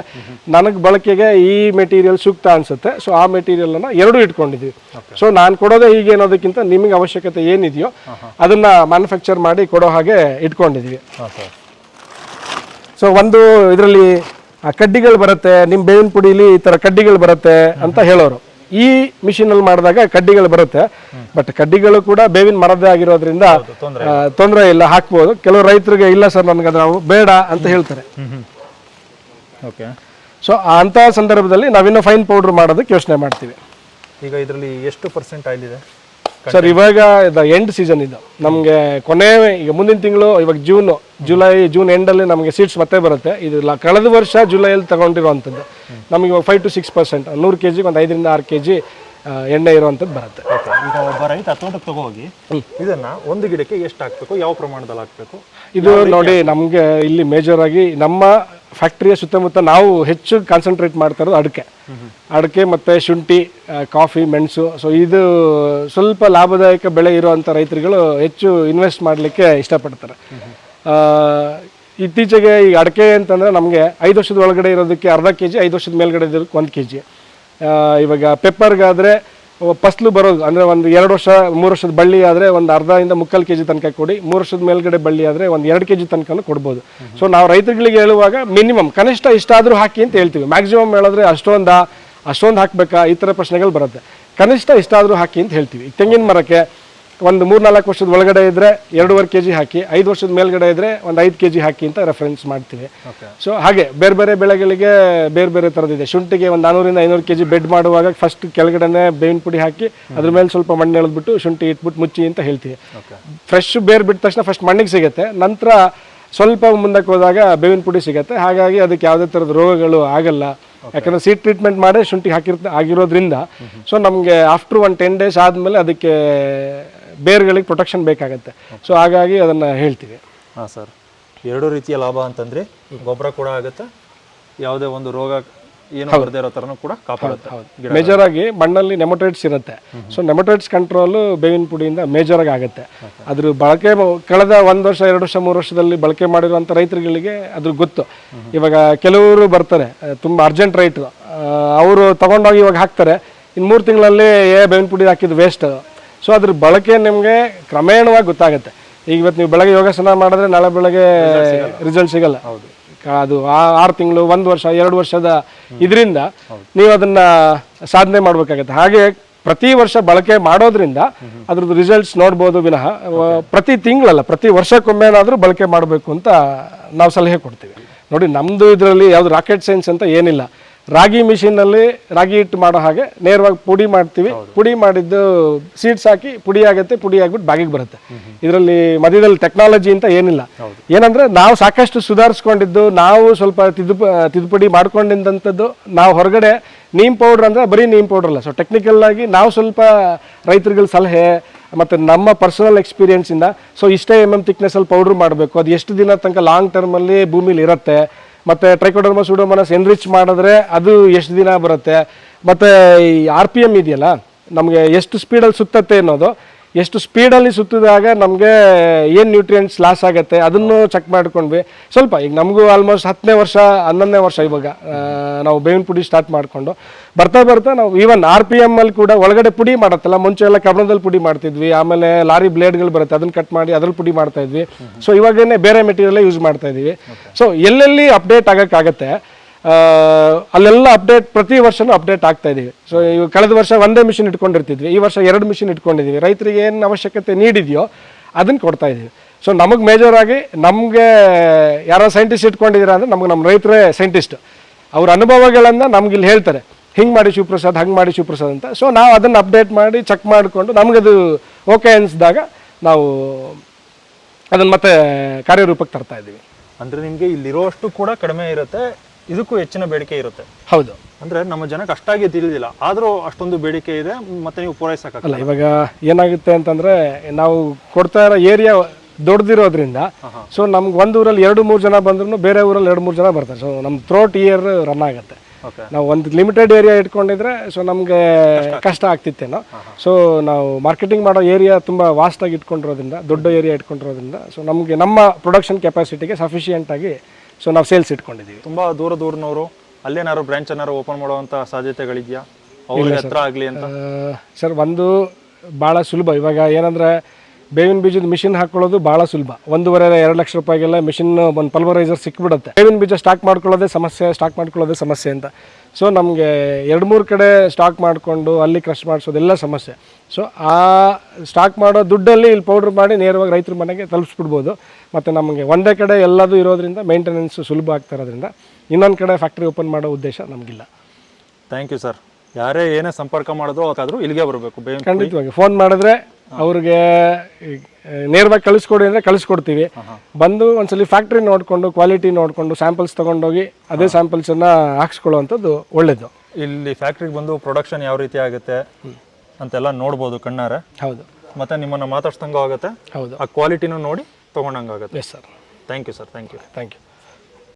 ನನಗೆ ಬಳಕೆಗೆ ಈ ಮೆಟೀರಿಯಲ್ ಸೂಕ್ತ ಅನ್ಸುತ್ತೆ. ಸೊ ಆ ಮೆಟೀರಿಯಲ್ ಅನ್ನ ಎರಡು ಇಟ್ಕೊಂಡಿದ್ವಿ. ಸೊ ನಾನು ಕೊಡೋದೇ ಈಗ ಏನೋದಕ್ಕಿಂತ ನಿಮಗೆ ಅವಶ್ಯಕತೆ ಏನಿದೆಯೋ ಅದನ್ನ ಮ್ಯಾನುಫ್ಯಾಕ್ಚರ್ ಮಾಡಿ ಕೊಡೋ ಹಾಗೆ ಇಟ್ಕೊಂಡಿದ್ವಿ. ಸೊ ಒಂದು ಇದರಲ್ಲಿ ಕಡ್ಡಿಗಳು ಬರುತ್ತೆ ನಿಮ್ಮ ಬೇವಿನ ಪುಡಿಲಿ ಈ ತರ ಕಡ್ಡಿಗಳು ಬರುತ್ತೆ ಅಂತ ಹೇಳೋರು. ಈ ಮಿಷಿನ್ ಅಲ್ಲಿ ಮಾಡಿದಾಗ ಕಡ್ಡಿಗಳು ಬರುತ್ತೆ. ಬಟ್ ಕಡ್ಡಿಗಳು ಕೂಡ ಬೇವಿನ ಮರದೇ ಆಗಿರೋದ್ರಿಂದ ತೊಂದರೆ ಇಲ್ಲ. ಹಾಕ್ಬೋದು. ಕೆಲವು ರೈತರಿಗೆ ಇಲ್ಲ ಸರ್ ನನಗೆ ನಾವು ಬೇಡ ಅಂತ ಹೇಳ್ತಾರೆ. ಓಕೆ. ಸೊ ಅಂತ ಸಂದರ್ಭದಲ್ಲಿ ನಾವಿನ್ನು ಫೈನ್ ಪೌಡರ್ ಮಾಡೋದಕ್ಕೆ ಯೋಚನೆ ಮಾಡ್ತೀವಿ. ಈಗ ಇದರಲ್ಲಿ ಎಷ್ಟು ಪರ್ಸೆಂಟ್ ಆಯಿಲ್ ಇದೆ? ಸರ್ ಇವಾಗ ಎಂಡ್ ಸೀಸನ್ ಇದು. ನಮಗೆ ಕೊನೆ ಈಗ ಮುಂದಿನ ತಿಂಗಳು ಇವಾಗ ಜೂನ್ ಜುಲೈ ಜೂನ್ ಎಂಡಲ್ಲಿ ನಮಗೆ ಸೀಡ್ಸ್ ಮತ್ತೆ ಬರುತ್ತೆ. ಇದು ಲ- ಕಳೆದ ವರ್ಷ ಜುಲೈಯಲ್ಲಿ ತಗೊಂಡಿರುವಂಥದ್ದು. ನಮಗೆ ಇವಾಗ ಫೈವ್ ಟು ಸಿಕ್ಸ್ ಪರ್ಸೆಂಟ್ ನೂರು ಕೆ ಜಿಗೆ ಒಂದು ಐದರಿಂದ ಆರು ಕೆ ಜಿ ಎಣ್ಣೆ ಇರುವಂಥದ್ದು ಬರುತ್ತೆ. ಈಗ ಒಬ್ಬ ರೈತ ತೋಟಕ್ಕೆ ತಗೋಗಿ ಇದನ್ನ ಒಂದು ಗಿಡಕ್ಕೆ ಎಷ್ಟು ಹಾಕ್ಬೇಕು ಯಾವ ಪ್ರಮಾಣದಲ್ಲಿ ಹಾಕ್ಬೇಕು? ಇದು ನೋಡಿ ನಮಗೆ ಇಲ್ಲಿ ಮೇಜರ್ ಆಗಿ ನಮ್ಮ ಫ್ಯಾಕ್ಟ್ರಿಯ ಸುತ್ತಮುತ್ತ ನಾವು ಹೆಚ್ಚು ಕಾನ್ಸಂಟ್ರೇಟ್ ಮಾಡ್ತಾ ಇರೋದು ಅಡಿಕೆ. ಅಡಿಕೆ ಮತ್ತು ಶುಂಠಿ ಆ, ಕಾಫಿ ಮೆಣಸು. ಸೊ ಇದು ಸ್ವಲ್ಪ ಲಾಭದಾಯಕ ಬೆಳೆ ಇರುವಂಥ ರೈತರುಗಳು ಹೆಚ್ಚು ಇನ್ವೆಸ್ಟ್ ಮಾಡಲಿಕ್ಕೆ ಇಷ್ಟಪಡ್ತಾರೆ. ಇತ್ತೀಚೆಗೆ ಈಗ ಅಡಿಕೆ ಅಂತಂದರೆ ನಮಗೆ ಐದು ವರ್ಷದ ಒಳಗಡೆ ಇರೋದಕ್ಕೆ ಅರ್ಧ ಕೆ ಜಿ ಐದು ವರ್ಷದ ಮೇಲ್ಗಡೆ ಇರೋದಕ್ಕೆ ಒಂದು ಕೆ ಜಿ ಇವಾಗ ಪೆಪ್ಪರ್ಗಾದರೆ ಫಸ್ಲು ಬರೋದು, ಅಂದರೆ ಒಂದು ಎರಡು ವರ್ಷ, ಮೂರು ವರ್ಷದ ಬಳ್ಳಿ ಆದರೆ ಒಂದು ಅರ್ಧದಿಂದ ಮುಕ್ಕಾಲು ಕೆ ಜಿ ತನಕ ಕೊಡಿ, ಮೂರು ವರ್ಷದ ಮೇಲ್ಗಡೆ ಬಳ್ಳಿ ಆದರೆ ಒಂದು ಎರಡು ಕೆ ಜಿ ತನಕನೂ ಕೊಡ್ಬೋದು. ಸೊ ನಾವು ರೈತರುಗಳಿಗೆ ಹೇಳುವಾಗ ಮಿನಿಮಮ್ ಕನಿಷ್ಠ ಇಷ್ಟಾದರೂ ಹಾಕಿ ಅಂತ ಹೇಳ್ತೀವಿ. ಮ್ಯಾಕ್ಸಿಮಮ್ ಹೇಳಿದ್ರೆ ಅಷ್ಟೊಂದು ಅಷ್ಟೊಂದು ಹಾಕಬೇಕಾ? ಈ ಥರ ಪ್ರಶ್ನೆಗಳು ಬರುತ್ತೆ. ಕನಿಷ್ಠ ಇಷ್ಟಾದರೂ ಹಾಕಿ ಅಂತ ಹೇಳ್ತೀವಿ. ತೆಂಗಿನ ಮರಕ್ಕೆ ಒಂದು ಮೂರ್ನಾಲ್ಕು ವರ್ಷದ ಒಳಗಡೆ ಇದ್ದರೆ ಎರಡೂವರೆ ಕೆ ಜಿ ಹಾಕಿ ಐದು ವರ್ಷದ ಮೇಲ್ಗಡೆ ಇದ್ದರೆ ಒಂದು ಐದು ಕೆ ಜಿ ಹಾಕಿ ಅಂತ ರೆಫರೆನ್ಸ್ ಮಾಡ್ತೀವಿ. ಸೊ ಹಾಗೆ ಬೇರೆ ಬೇರೆ ಬೆಳೆಗಳಿಗೆ ಬೇರೆ ಬೇರೆ ಥರದಿದೆ ಶುಂಠಿಗೆ ಒಂದು ನಾನೂರಿಂದ ಐನೂರು ಕೆ ಜಿ ಬೆಡ್ ಮಾಡುವಾಗ ಫಸ್ಟ್ ಕೆಳಗಡೆನೆ ಬೇವಿನ ಪುಡಿ ಹಾಕಿ ಅದ್ರ ಮೇಲೆ ಸ್ವಲ್ಪ ಮಣ್ಣು ಎಳೆದ್ಬಿಟ್ಟು ಶುಂಠಿ ಇಟ್ಬಿಟ್ಟು ಮುಚ್ಚಿ ಅಂತ ಹೇಳ್ತೀವಿ. ಫ್ರೆಶ್ ಬೇರ್ ಬಿಟ್ಟ ತಕ್ಷಣ ಫಸ್ಟ್ ಮಣ್ಣಿಗೆ ಸಿಗುತ್ತೆ. ನಂತರ ಸ್ವಲ್ಪ ಮುಂದಕ್ಕೆ ಹೋದಾಗ ಬೇವಿನ ಪುಡಿ ಸಿಗುತ್ತೆ. ಹಾಗಾಗಿ ಅದಕ್ಕೆ ಯಾವುದೇ ಥರದ ರೋಗಗಳು ಆಗಲ್ಲ. ಯಾಕಂದ್ರೆ ಸೀಟ್ ಟ್ರೀಟ್ಮೆಂಟ್ ಮಾಡಿ ಶುಂಠಿ ಹಾಕಿರ್ತ ಆಗಿರೋದ್ರಿಂದ ಸೊ ನಮಗೆ ಆಫ್ಟರ್ ಒನ್ ಟೆನ್ ಡೇಸ್ ಆದಮೇಲೆ ಅದಕ್ಕೆ ಬೇರ್ಗಳಿಗೆ ಪ್ರೊಟೆಕ್ಷನ್ ಬೇಕಾಗುತ್ತೆ. ಸೊ ಹಾಗಾಗಿ ಅದನ್ನು ಹೇಳ್ತೀವಿ. ಹಾಂ ಸರ್. ಎರಡು ರೀತಿಯ ಲಾಭ ಅಂತಂದರೆ ಗೊಬ್ಬರ ಕೂಡ ಆಗುತ್ತೆ. ಯಾವುದೇ ಒಂದು ರೋಗ ಏನು ಬರದೇ ಇರೋ ಥರನೂ ಕೂಡ ಕಾಪಾಡುತ್ತೆ ಮೇಜರ್ ಆಗಿ ಮಣ್ಣಲ್ಲಿ ನೆಮಟೈಡ್ಸ್ ಇರುತ್ತೆ. ಸೊ ನೆಮಟೈಡ್ಸ್ ಕಂಟ್ರೋಲ್ ಬೇವಿನ ಪುಡಿಯಿಂದ ಮೇಜರ್ ಆಗಿ ಆಗುತ್ತೆ. ಅದ್ರ ಬಳಕೆ ಕಳೆದ ಒಂದು ವರ್ಷ ಎರಡು ವರ್ಷ ಮೂರು ವರ್ಷದಲ್ಲಿ ಬಳಕೆ ಮಾಡಿರುವಂಥ ರೈತರುಗಳಿಗೆ ಅದ್ರ ಗೊತ್ತು. ಇವಾಗ ಕೆಲವರು ಬರ್ತಾರೆ ತುಂಬ ಅರ್ಜೆಂಟ್ ರೈಟ್ ಅವರು ತಗೊಂಡೋಗಿ ಇವಾಗ ಹಾಕ್ತಾರೆ. ಇನ್ನು ಮೂರು ತಿಂಗಳಲ್ಲಿ ಏ ಬೇವಿನ ಪುಡಿ ಹಾಕಿದ್ದು ವೇಸ್ಟ್ ಸೊ ಅದ್ರ ಬಳಕೆ ನಿಮಗೆ ಕ್ರಮೇಣವಾಗಿ ಗೊತ್ತಾಗುತ್ತೆ. ಈಗ ಇವತ್ತು ನೀವು ಬೆಳಗ್ಗೆ ಯೋಗಾಸನ ಮಾಡಿದ್ರೆ ನಾಳೆ ಬೆಳಗ್ಗೆ ರಿಸಲ್ಟ್ ಸಿಗಲ್ಲ. ಹೌದು. ಅದು ಆ- ಆರು ತಿಂಗಳು ಒಂದು ವರ್ಷ ಎರಡು ವರ್ಷದ ಇದರಿಂದ ನೀವು ಅದನ್ನ ಸಾಧನೆ ಮಾಡಬೇಕಾಗತ್ತೆ. ಹಾಗೆ ಪ್ರತಿ ವರ್ಷ ಬಳಕೆ ಮಾಡೋದ್ರಿಂದ ಅದ್ರದ್ದು ರಿಸಲ್ಟ್ಸ್ ನೋಡ್ಬೋದು ವಿನಃ. ಪ್ರತಿ ತಿಂಗಳಲ್ಲ ಪ್ರತಿ ವರ್ಷಕ್ಕೊಮ್ಮೆನಾದರೂ ಬಳಕೆ ಮಾಡಬೇಕು ಅಂತ ನಾವು ಸಲಹೆ ಕೊಡ್ತೀವಿ. ನೋಡಿ ನಮ್ಮದು ಇದರಲ್ಲಿ ಯಾವುದು ರಾಕೆಟ್ ಸೈನ್ಸ್ ಅಂತ ಏನಿಲ್ಲ. ರಾಗಿ ಮಿಷಿನಲ್ಲಿ ರಾಗಿ ಹಿಟ್ಟು ಮಾಡೋ ಹಾಗೆ ನೇರವಾಗಿ ಪುಡಿ ಮಾಡ್ತೀವಿ. ಪುಡಿ ಮಾಡಿದ್ದು ಸೀಡ್ಸ್ ಹಾಕಿ ಪುಡಿ ಆಗುತ್ತೆ ಪುಡಿ ಆಗ್ಬಿಟ್ಟು ಬ್ಯಾಗಿಗೆ ಬರುತ್ತೆ. ಇದರಲ್ಲಿ ಮಧ್ಯದಲ್ಲಿ ಟೆಕ್ನಾಲಜಿ ಅಂತ ಏನಿಲ್ಲ. ಏನಂದ್ರೆ ನಾವು ಸಾಕಷ್ಟು ಸುಧಾರಿಸ್ಕೊಂಡಿದ್ದು ನಾವು ಸ್ವಲ್ಪ ತಿದ್ದು ತಿದ್ದುಪಡಿ ಮಾಡ್ಕೊಂಡಿದ್ದಂಥದ್ದು ನಾವು ಹೊರಗಡೆ ನೀಮ್ ಪೌಡ್ರ್ ಅಂದ್ರೆ ಬರೀ ನೀಮ್ ಪೌಡರ್ ಅಲ್ಲ. ಸೊ ಟೆಕ್ನಿಕಲ್ ಆಗಿ ನಾವು ಸ್ವಲ್ಪ ರೈತರುಗಳ ಸಲಹೆ ಮತ್ತು ನಮ್ಮ ಪರ್ಸನಲ್ ಎಕ್ಸ್ಪೀರಿಯನ್ಸಿಂದ ಸೊ ಇಷ್ಟೇ ಎಂ ಎಂ ತಿಕ್ನೆಸ್ಸಲ್ಲಿ ಪೌಡ್ರ್ ಮಾಡಬೇಕು. ಅದು ಎಷ್ಟು ದಿನ ತನಕ ಲಾಂಗ್ ಟರ್ಮಲ್ಲಿ ಭೂಮಿಲಿ ಇರುತ್ತೆ ಮತ್ತು ಟ್ರೈಕೋಡರ್ಮ ಸೂಡೋಮನಸ್ ಎನ್ರಿಚ್ ಮಾಡಿದ್ರೆ ಅದು ಎಷ್ಟು ದಿನ ಬರುತ್ತೆ? ಮತ್ತು ಈ ಆರ್ ಪಿ ಎಂ ಇದೆಯಲ್ಲ, ನಮಗೆ ಎಷ್ಟು ಸ್ಪೀಡಲ್ಲಿ ಸುತ್ತತ್ತೆ ಅನ್ನೋದು ಎಷ್ಟು ಸ್ಪೀಡಲ್ಲಿ ಸುತ್ತಿದಾಗ ನಮಗೆ ಏನು ನ್ಯೂಟ್ರಿಯೆಂಟ್ಸ್ ಲಾಸ್ ಆಗುತ್ತೆ ಅದನ್ನು ಚೆಕ್ ಮಾಡ್ಕೊಂಡ್ವಿ. ಸ್ವಲ್ಪ ಈಗ ನಮಗೂ ಆಲ್ಮೋಸ್ಟ್ ಹತ್ತನೇ ವರ್ಷ, ಹನ್ನೊಂದನೇ ವರ್ಷ ಇವಾಗ ನಾವು ಬೇವಿನ ಪುಡಿ ಸ್ಟಾರ್ಟ್ ಮಾಡಿಕೊಂಡು. ಬರ್ತಾ ಬರ್ತಾ ನಾವು ಈವನ್ ಆರ್ ಪಿ ಎಮ್ಮಲ್ಲಿ ಕೂಡ ಒಳಗಡೆ ಪುಡಿ ಮಾಡತ್ತಲ್ಲ, ಮುಂಚೆ ಎಲ್ಲ ಕಬ್ಬಣದಲ್ಲಿ ಪುಡಿ ಮಾಡ್ತಿದ್ವಿ, ಆಮೇಲೆ ಲಾರಿ ಬ್ಲೇಡ್ಗಳು ಬರುತ್ತೆ, ಅದನ್ನ ಕಟ್ ಮಾಡಿ ಅದ್ರಲ್ಲಿ ಪುಡಿ ಮಾಡ್ತಾಯಿದ್ವಿ ಸೊ ಇವಾಗೇನೆ ಬೇರೆ ಮೆಟೀರಿಯಲ್ ಯೂಸ್ ಮಾಡ್ತಾ ಇದೀವಿ. ಸೊ ಎಲ್ಲೆಲ್ಲಿ ಅಪ್ಡೇಟ್ ಆಗೋಕ್ಕಾಗತ್ತೆ ಅಲ್ಲೆಲ್ಲ ಅಪ್ಡೇಟ್, ಪ್ರತಿ ವರ್ಷನೂ ಅಪ್ಡೇಟ್ ಆಗ್ತಾ ಇದೀವಿ. ಸೊ ಇವು ಕಳೆದ ವರ್ಷ ಒಂದೇ ಮಿಷಿನ್ ಇಟ್ಕೊಂಡಿರ್ತಿದ್ವಿ, ಈ ವರ್ಷ ಎರಡು ಮಿಷಿನ್ ಇಟ್ಕೊಂಡಿದೀವಿ. ರೈತರಿಗೆ ಏನು ಅವಶ್ಯಕತೆ ನೀಡಿದೆಯೋ ಅದನ್ನು ಕೊಡ್ತಾ ಇದ್ದೀವಿ ಸೊ ನಮಗೆ ಮೇಜರ್ ಆಗಿ ನಮಗೆ ಯಾರೋ ಸೈಂಟಿಸ್ಟ್ ಇಟ್ಕೊಂಡಿದ್ದೀರಾ ಅಂದ್ರೆ ನಮ್ಗೆ ನಮ್ಮ ರೈತರೇ ಸೈಂಟಿಸ್ಟ್ ಅವ್ರ ಅನುಭವಗಳನ್ನು ನಮ್ಗೆ ಇಲ್ಲಿ ಹೇಳ್ತಾರೆ. ಹಿಂಗೆ ಮಾಡಿ ಶಿವಪ್ರಸಾದ್, ಹಂಗೆ ಮಾಡಿ ಶಿವಪ್ರಸಾದ್ ಅಂತ. ಸೊ ನಾವು ಅದನ್ನು ಅಪ್ಡೇಟ್ ಮಾಡಿ ಚೆಕ್ ಮಾಡಿಕೊಂಡು ನಮಗದು ಓಕೆ ಅನಿಸಿದಾಗ ನಾವು ಅದನ್ನು ಮತ್ತೆ ಕಾರ್ಯರೂಪಕ್ಕೆ ತರ್ತಾ ಇದ್ದೀವಿ ಅಂದ್ರೆ ನಿಮಗೆ ಇಲ್ಲಿರೋಷ್ಟು ಕೂಡ ಕಡಿಮೆ ಇರುತ್ತೆ. ಇದಕ್ಕೂ ಹೆಚ್ಚಿನ ಬೇಡಿಕೆ ಇರುತ್ತೆ. ಹೌದು. ಅಂದ್ರೆ ನಮ್ಮ ಜನಕ್ಕೆ ಅಷ್ಟಾಗಿ ತಿಳಿದಿಲ್ಲ. ಆದರೂ ಅಷ್ಟೊಂದು ಬೇಡಿಕೆ ಇದೆ ಮತ್ತೆ ನೀವು ಪೂರೈಸಕ್ಕಾಗಲ್ಲ ಅಲ್ಲ ಇವಾಗ ಏನಾಗುತ್ತೆ ಅಂತಂದ್ರೆ ನಾವು ಕೊಡ್ತಾ ಇರೋ ಏರಿಯಾ ದೊಡ್ಡದಿರೋದ್ರಿಂದ ಸೊ ನಮ್ಗೆ ಒಂದು ಊರಲ್ಲಿ ಎರಡು ಮೂರು ಜನ ಬಂದ್ರು ಬೇರೆ ಊರಲ್ಲಿ ಎರಡು ಮೂರು ಜನ ಬರ್ತಾರೆ. ಸೊ ನಮ್ಮ ಥ್ರೋಟ್ ಇಯರ್ ರನ್ ಆಗುತ್ತೆ. ನಾವು ಒಂದು ಲಿಮಿಟೆಡ್ ಏರಿಯಾ ಇಟ್ಕೊಂಡಿದ್ರೆ ಸೊ ನಮಗೆ ಕಷ್ಟ ಆಗ್ತಿತ್ತೇನೋ. ಸೊ ನಾವು ಮಾರ್ಕೆಟಿಂಗ್ ಮಾಡೋ ಏರಿಯಾ ತುಂಬ ವಾಸ್ಟಾಗಿ ಇಟ್ಕೊಂಡಿರೋದ್ರಿಂದ ದೊಡ್ಡ ಏರಿಯಾ ಇಟ್ಕೊಂಡಿರೋದ್ರಿಂದ ಸೊ ನಮಗೆ ನಮ್ಮ ಪ್ರೊಡಕ್ಷನ್ ಕೆಪಾಸಿಟಿಗೆ ಸಫಿಷಿಯೆಂಟ್ ಆಗಿ ಸೊ ನಾವು ಸೇಲ್ಸ್ ಇಟ್ಕೊಂಡಿದ್ದೀವಿ ತುಂಬಾ ದೂರ ದೂರನವರು ಅಲ್ಲೇನಾದ್ರು ಬ್ರಾಂಚ್ ಏನಾದ್ರು ಓಪನ್ ಮಾಡುವಂತ ಸಾಧ್ಯತೆಗಳಿದೆಯಾ? ಅವ್ರಿಗೆ ಹತ್ರ ಆಗಲಿ ಅಂತ? ಸರ್ ಒಂದು ಭಾಳ ಸುಲಭ. ಇವಾಗ ಏನಂದರೆ ಬೇವಿನ ಬೀಜದ ಮಿಷಿನ್ ಹಾಕೊಳ್ಳೋದು ಭಾಳ ಸುಲಭ. ಒಂದೂವರೆ ಎರಡು ಲಕ್ಷ ರೂಪಾಯಿಗೆಲ್ಲ ಮಿಷಿನ್ ಒಂದು ಪಲ್ವರೈಸರ್ ಸಿಕ್ಬಿಡುತ್ತೆ. ಬೇವಿನ ಬೀಜ ಸ್ಟಾಕ್ ಮಾಡ್ಕೊಳ್ಳೋದೇ ಸಮಸ್ಯೆ ಸ್ಟಾಕ್ ಮಾಡ್ಕೊಳ್ಳೋದೇ ಸಮಸ್ಯೆ ಅಂತ. ಸೊ ನಮಗೆ ಎರಡು ಮೂರು ಕಡೆ ಸ್ಟಾಕ್ ಮಾಡಿಕೊಂಡು ಅಲ್ಲಿ ಕ್ರಶ್ ಮಾಡಿಸೋದೆಲ್ಲ ಸಮಸ್ಯೆ. ಸೊ ಆ ಸ್ಟಾಕ್ ಮಾಡೋ ದುಡ್ಡಲ್ಲಿ ಇಲ್ಲಿ ಪೌಡ್ರ್ ಮಾಡಿ ನೇರವಾಗಿ ರೈತರ ಮನೆಗೆ ತಲುಪಿಸ್ಬಿಡ್ಬೋದು. ಮತ್ತು ನಮಗೆ ಒಂದೇ ಕಡೆ ಎಲ್ಲದೂ ಇರೋದ್ರಿಂದ ಮೇಂಟೆನೆನ್ಸ್ ಸುಲಭ ಆಗ್ತಾ ಇರೋದ್ರಿಂದ ಇನ್ನೊಂದು ಕಡೆ ಫ್ಯಾಕ್ಟ್ರಿ ಓಪನ್ ಮಾಡೋ ಉದ್ದೇಶ ನಮಗಿಲ್ಲ. ಥ್ಯಾಂಕ್ ಯು ಸರ್ ಯಾರೇ ಏನೇ ಸಂಪರ್ಕ ಮಾಡಿದ್ರು ಅದಾದರೂ ಇಲ್ಲಿಗೆ ಬರಬೇಕು. ಖಂಡಿತವಾಗಿ. ಫೋನ್ ಮಾಡಿದ್ರೆ ಅವ್ರಿಗೆ ನೇರವಾಗಿ ಕಳಿಸ್ಕೊಡಿ ಅಂದರೆ ಕಳಿಸ್ಕೊಡ್ತೀವಿ. ಬಂದು ಒಂದ್ಸಲಿ ಫ್ಯಾಕ್ಟ್ರಿ ನೋಡಿಕೊಂಡು ಕ್ವಾಲಿಟಿ ನೋಡಿಕೊಂಡು ಸ್ಯಾಂಪಲ್ಸ್ ತೊಗೊಂಡೋಗಿ ಅದೇ ಸ್ಯಾಂಪಲ್ಸನ್ನು ಹಾಕ್ಸ್ಕೊಳ್ಳೋವಂಥದ್ದು ಒಳ್ಳೇದು. ಇಲ್ಲಿ ಫ್ಯಾಕ್ಟ್ರಿಗೆ ಬಂದು ಪ್ರೊಡಕ್ಷನ್ ಯಾವ ರೀತಿ ಆಗುತ್ತೆ ಅಂತೆಲ್ಲ ನೋಡ್ಬೋದು ಕಣ್ಣಾರೆ. ಹೌದು. ಮತ್ತು ನಿಮ್ಮನ್ನು ಮಾತಾಡ್ಸ್ದಂಗೂ ಆಗುತ್ತೆ. ಹೌದು. ಆ ಕ್ವಾಲಿಟಿನೂ ನೋಡಿ ತೊಗೊಂಡಂಗಾಗುತ್ತೆ. Yes sir thank you sir thank you thank you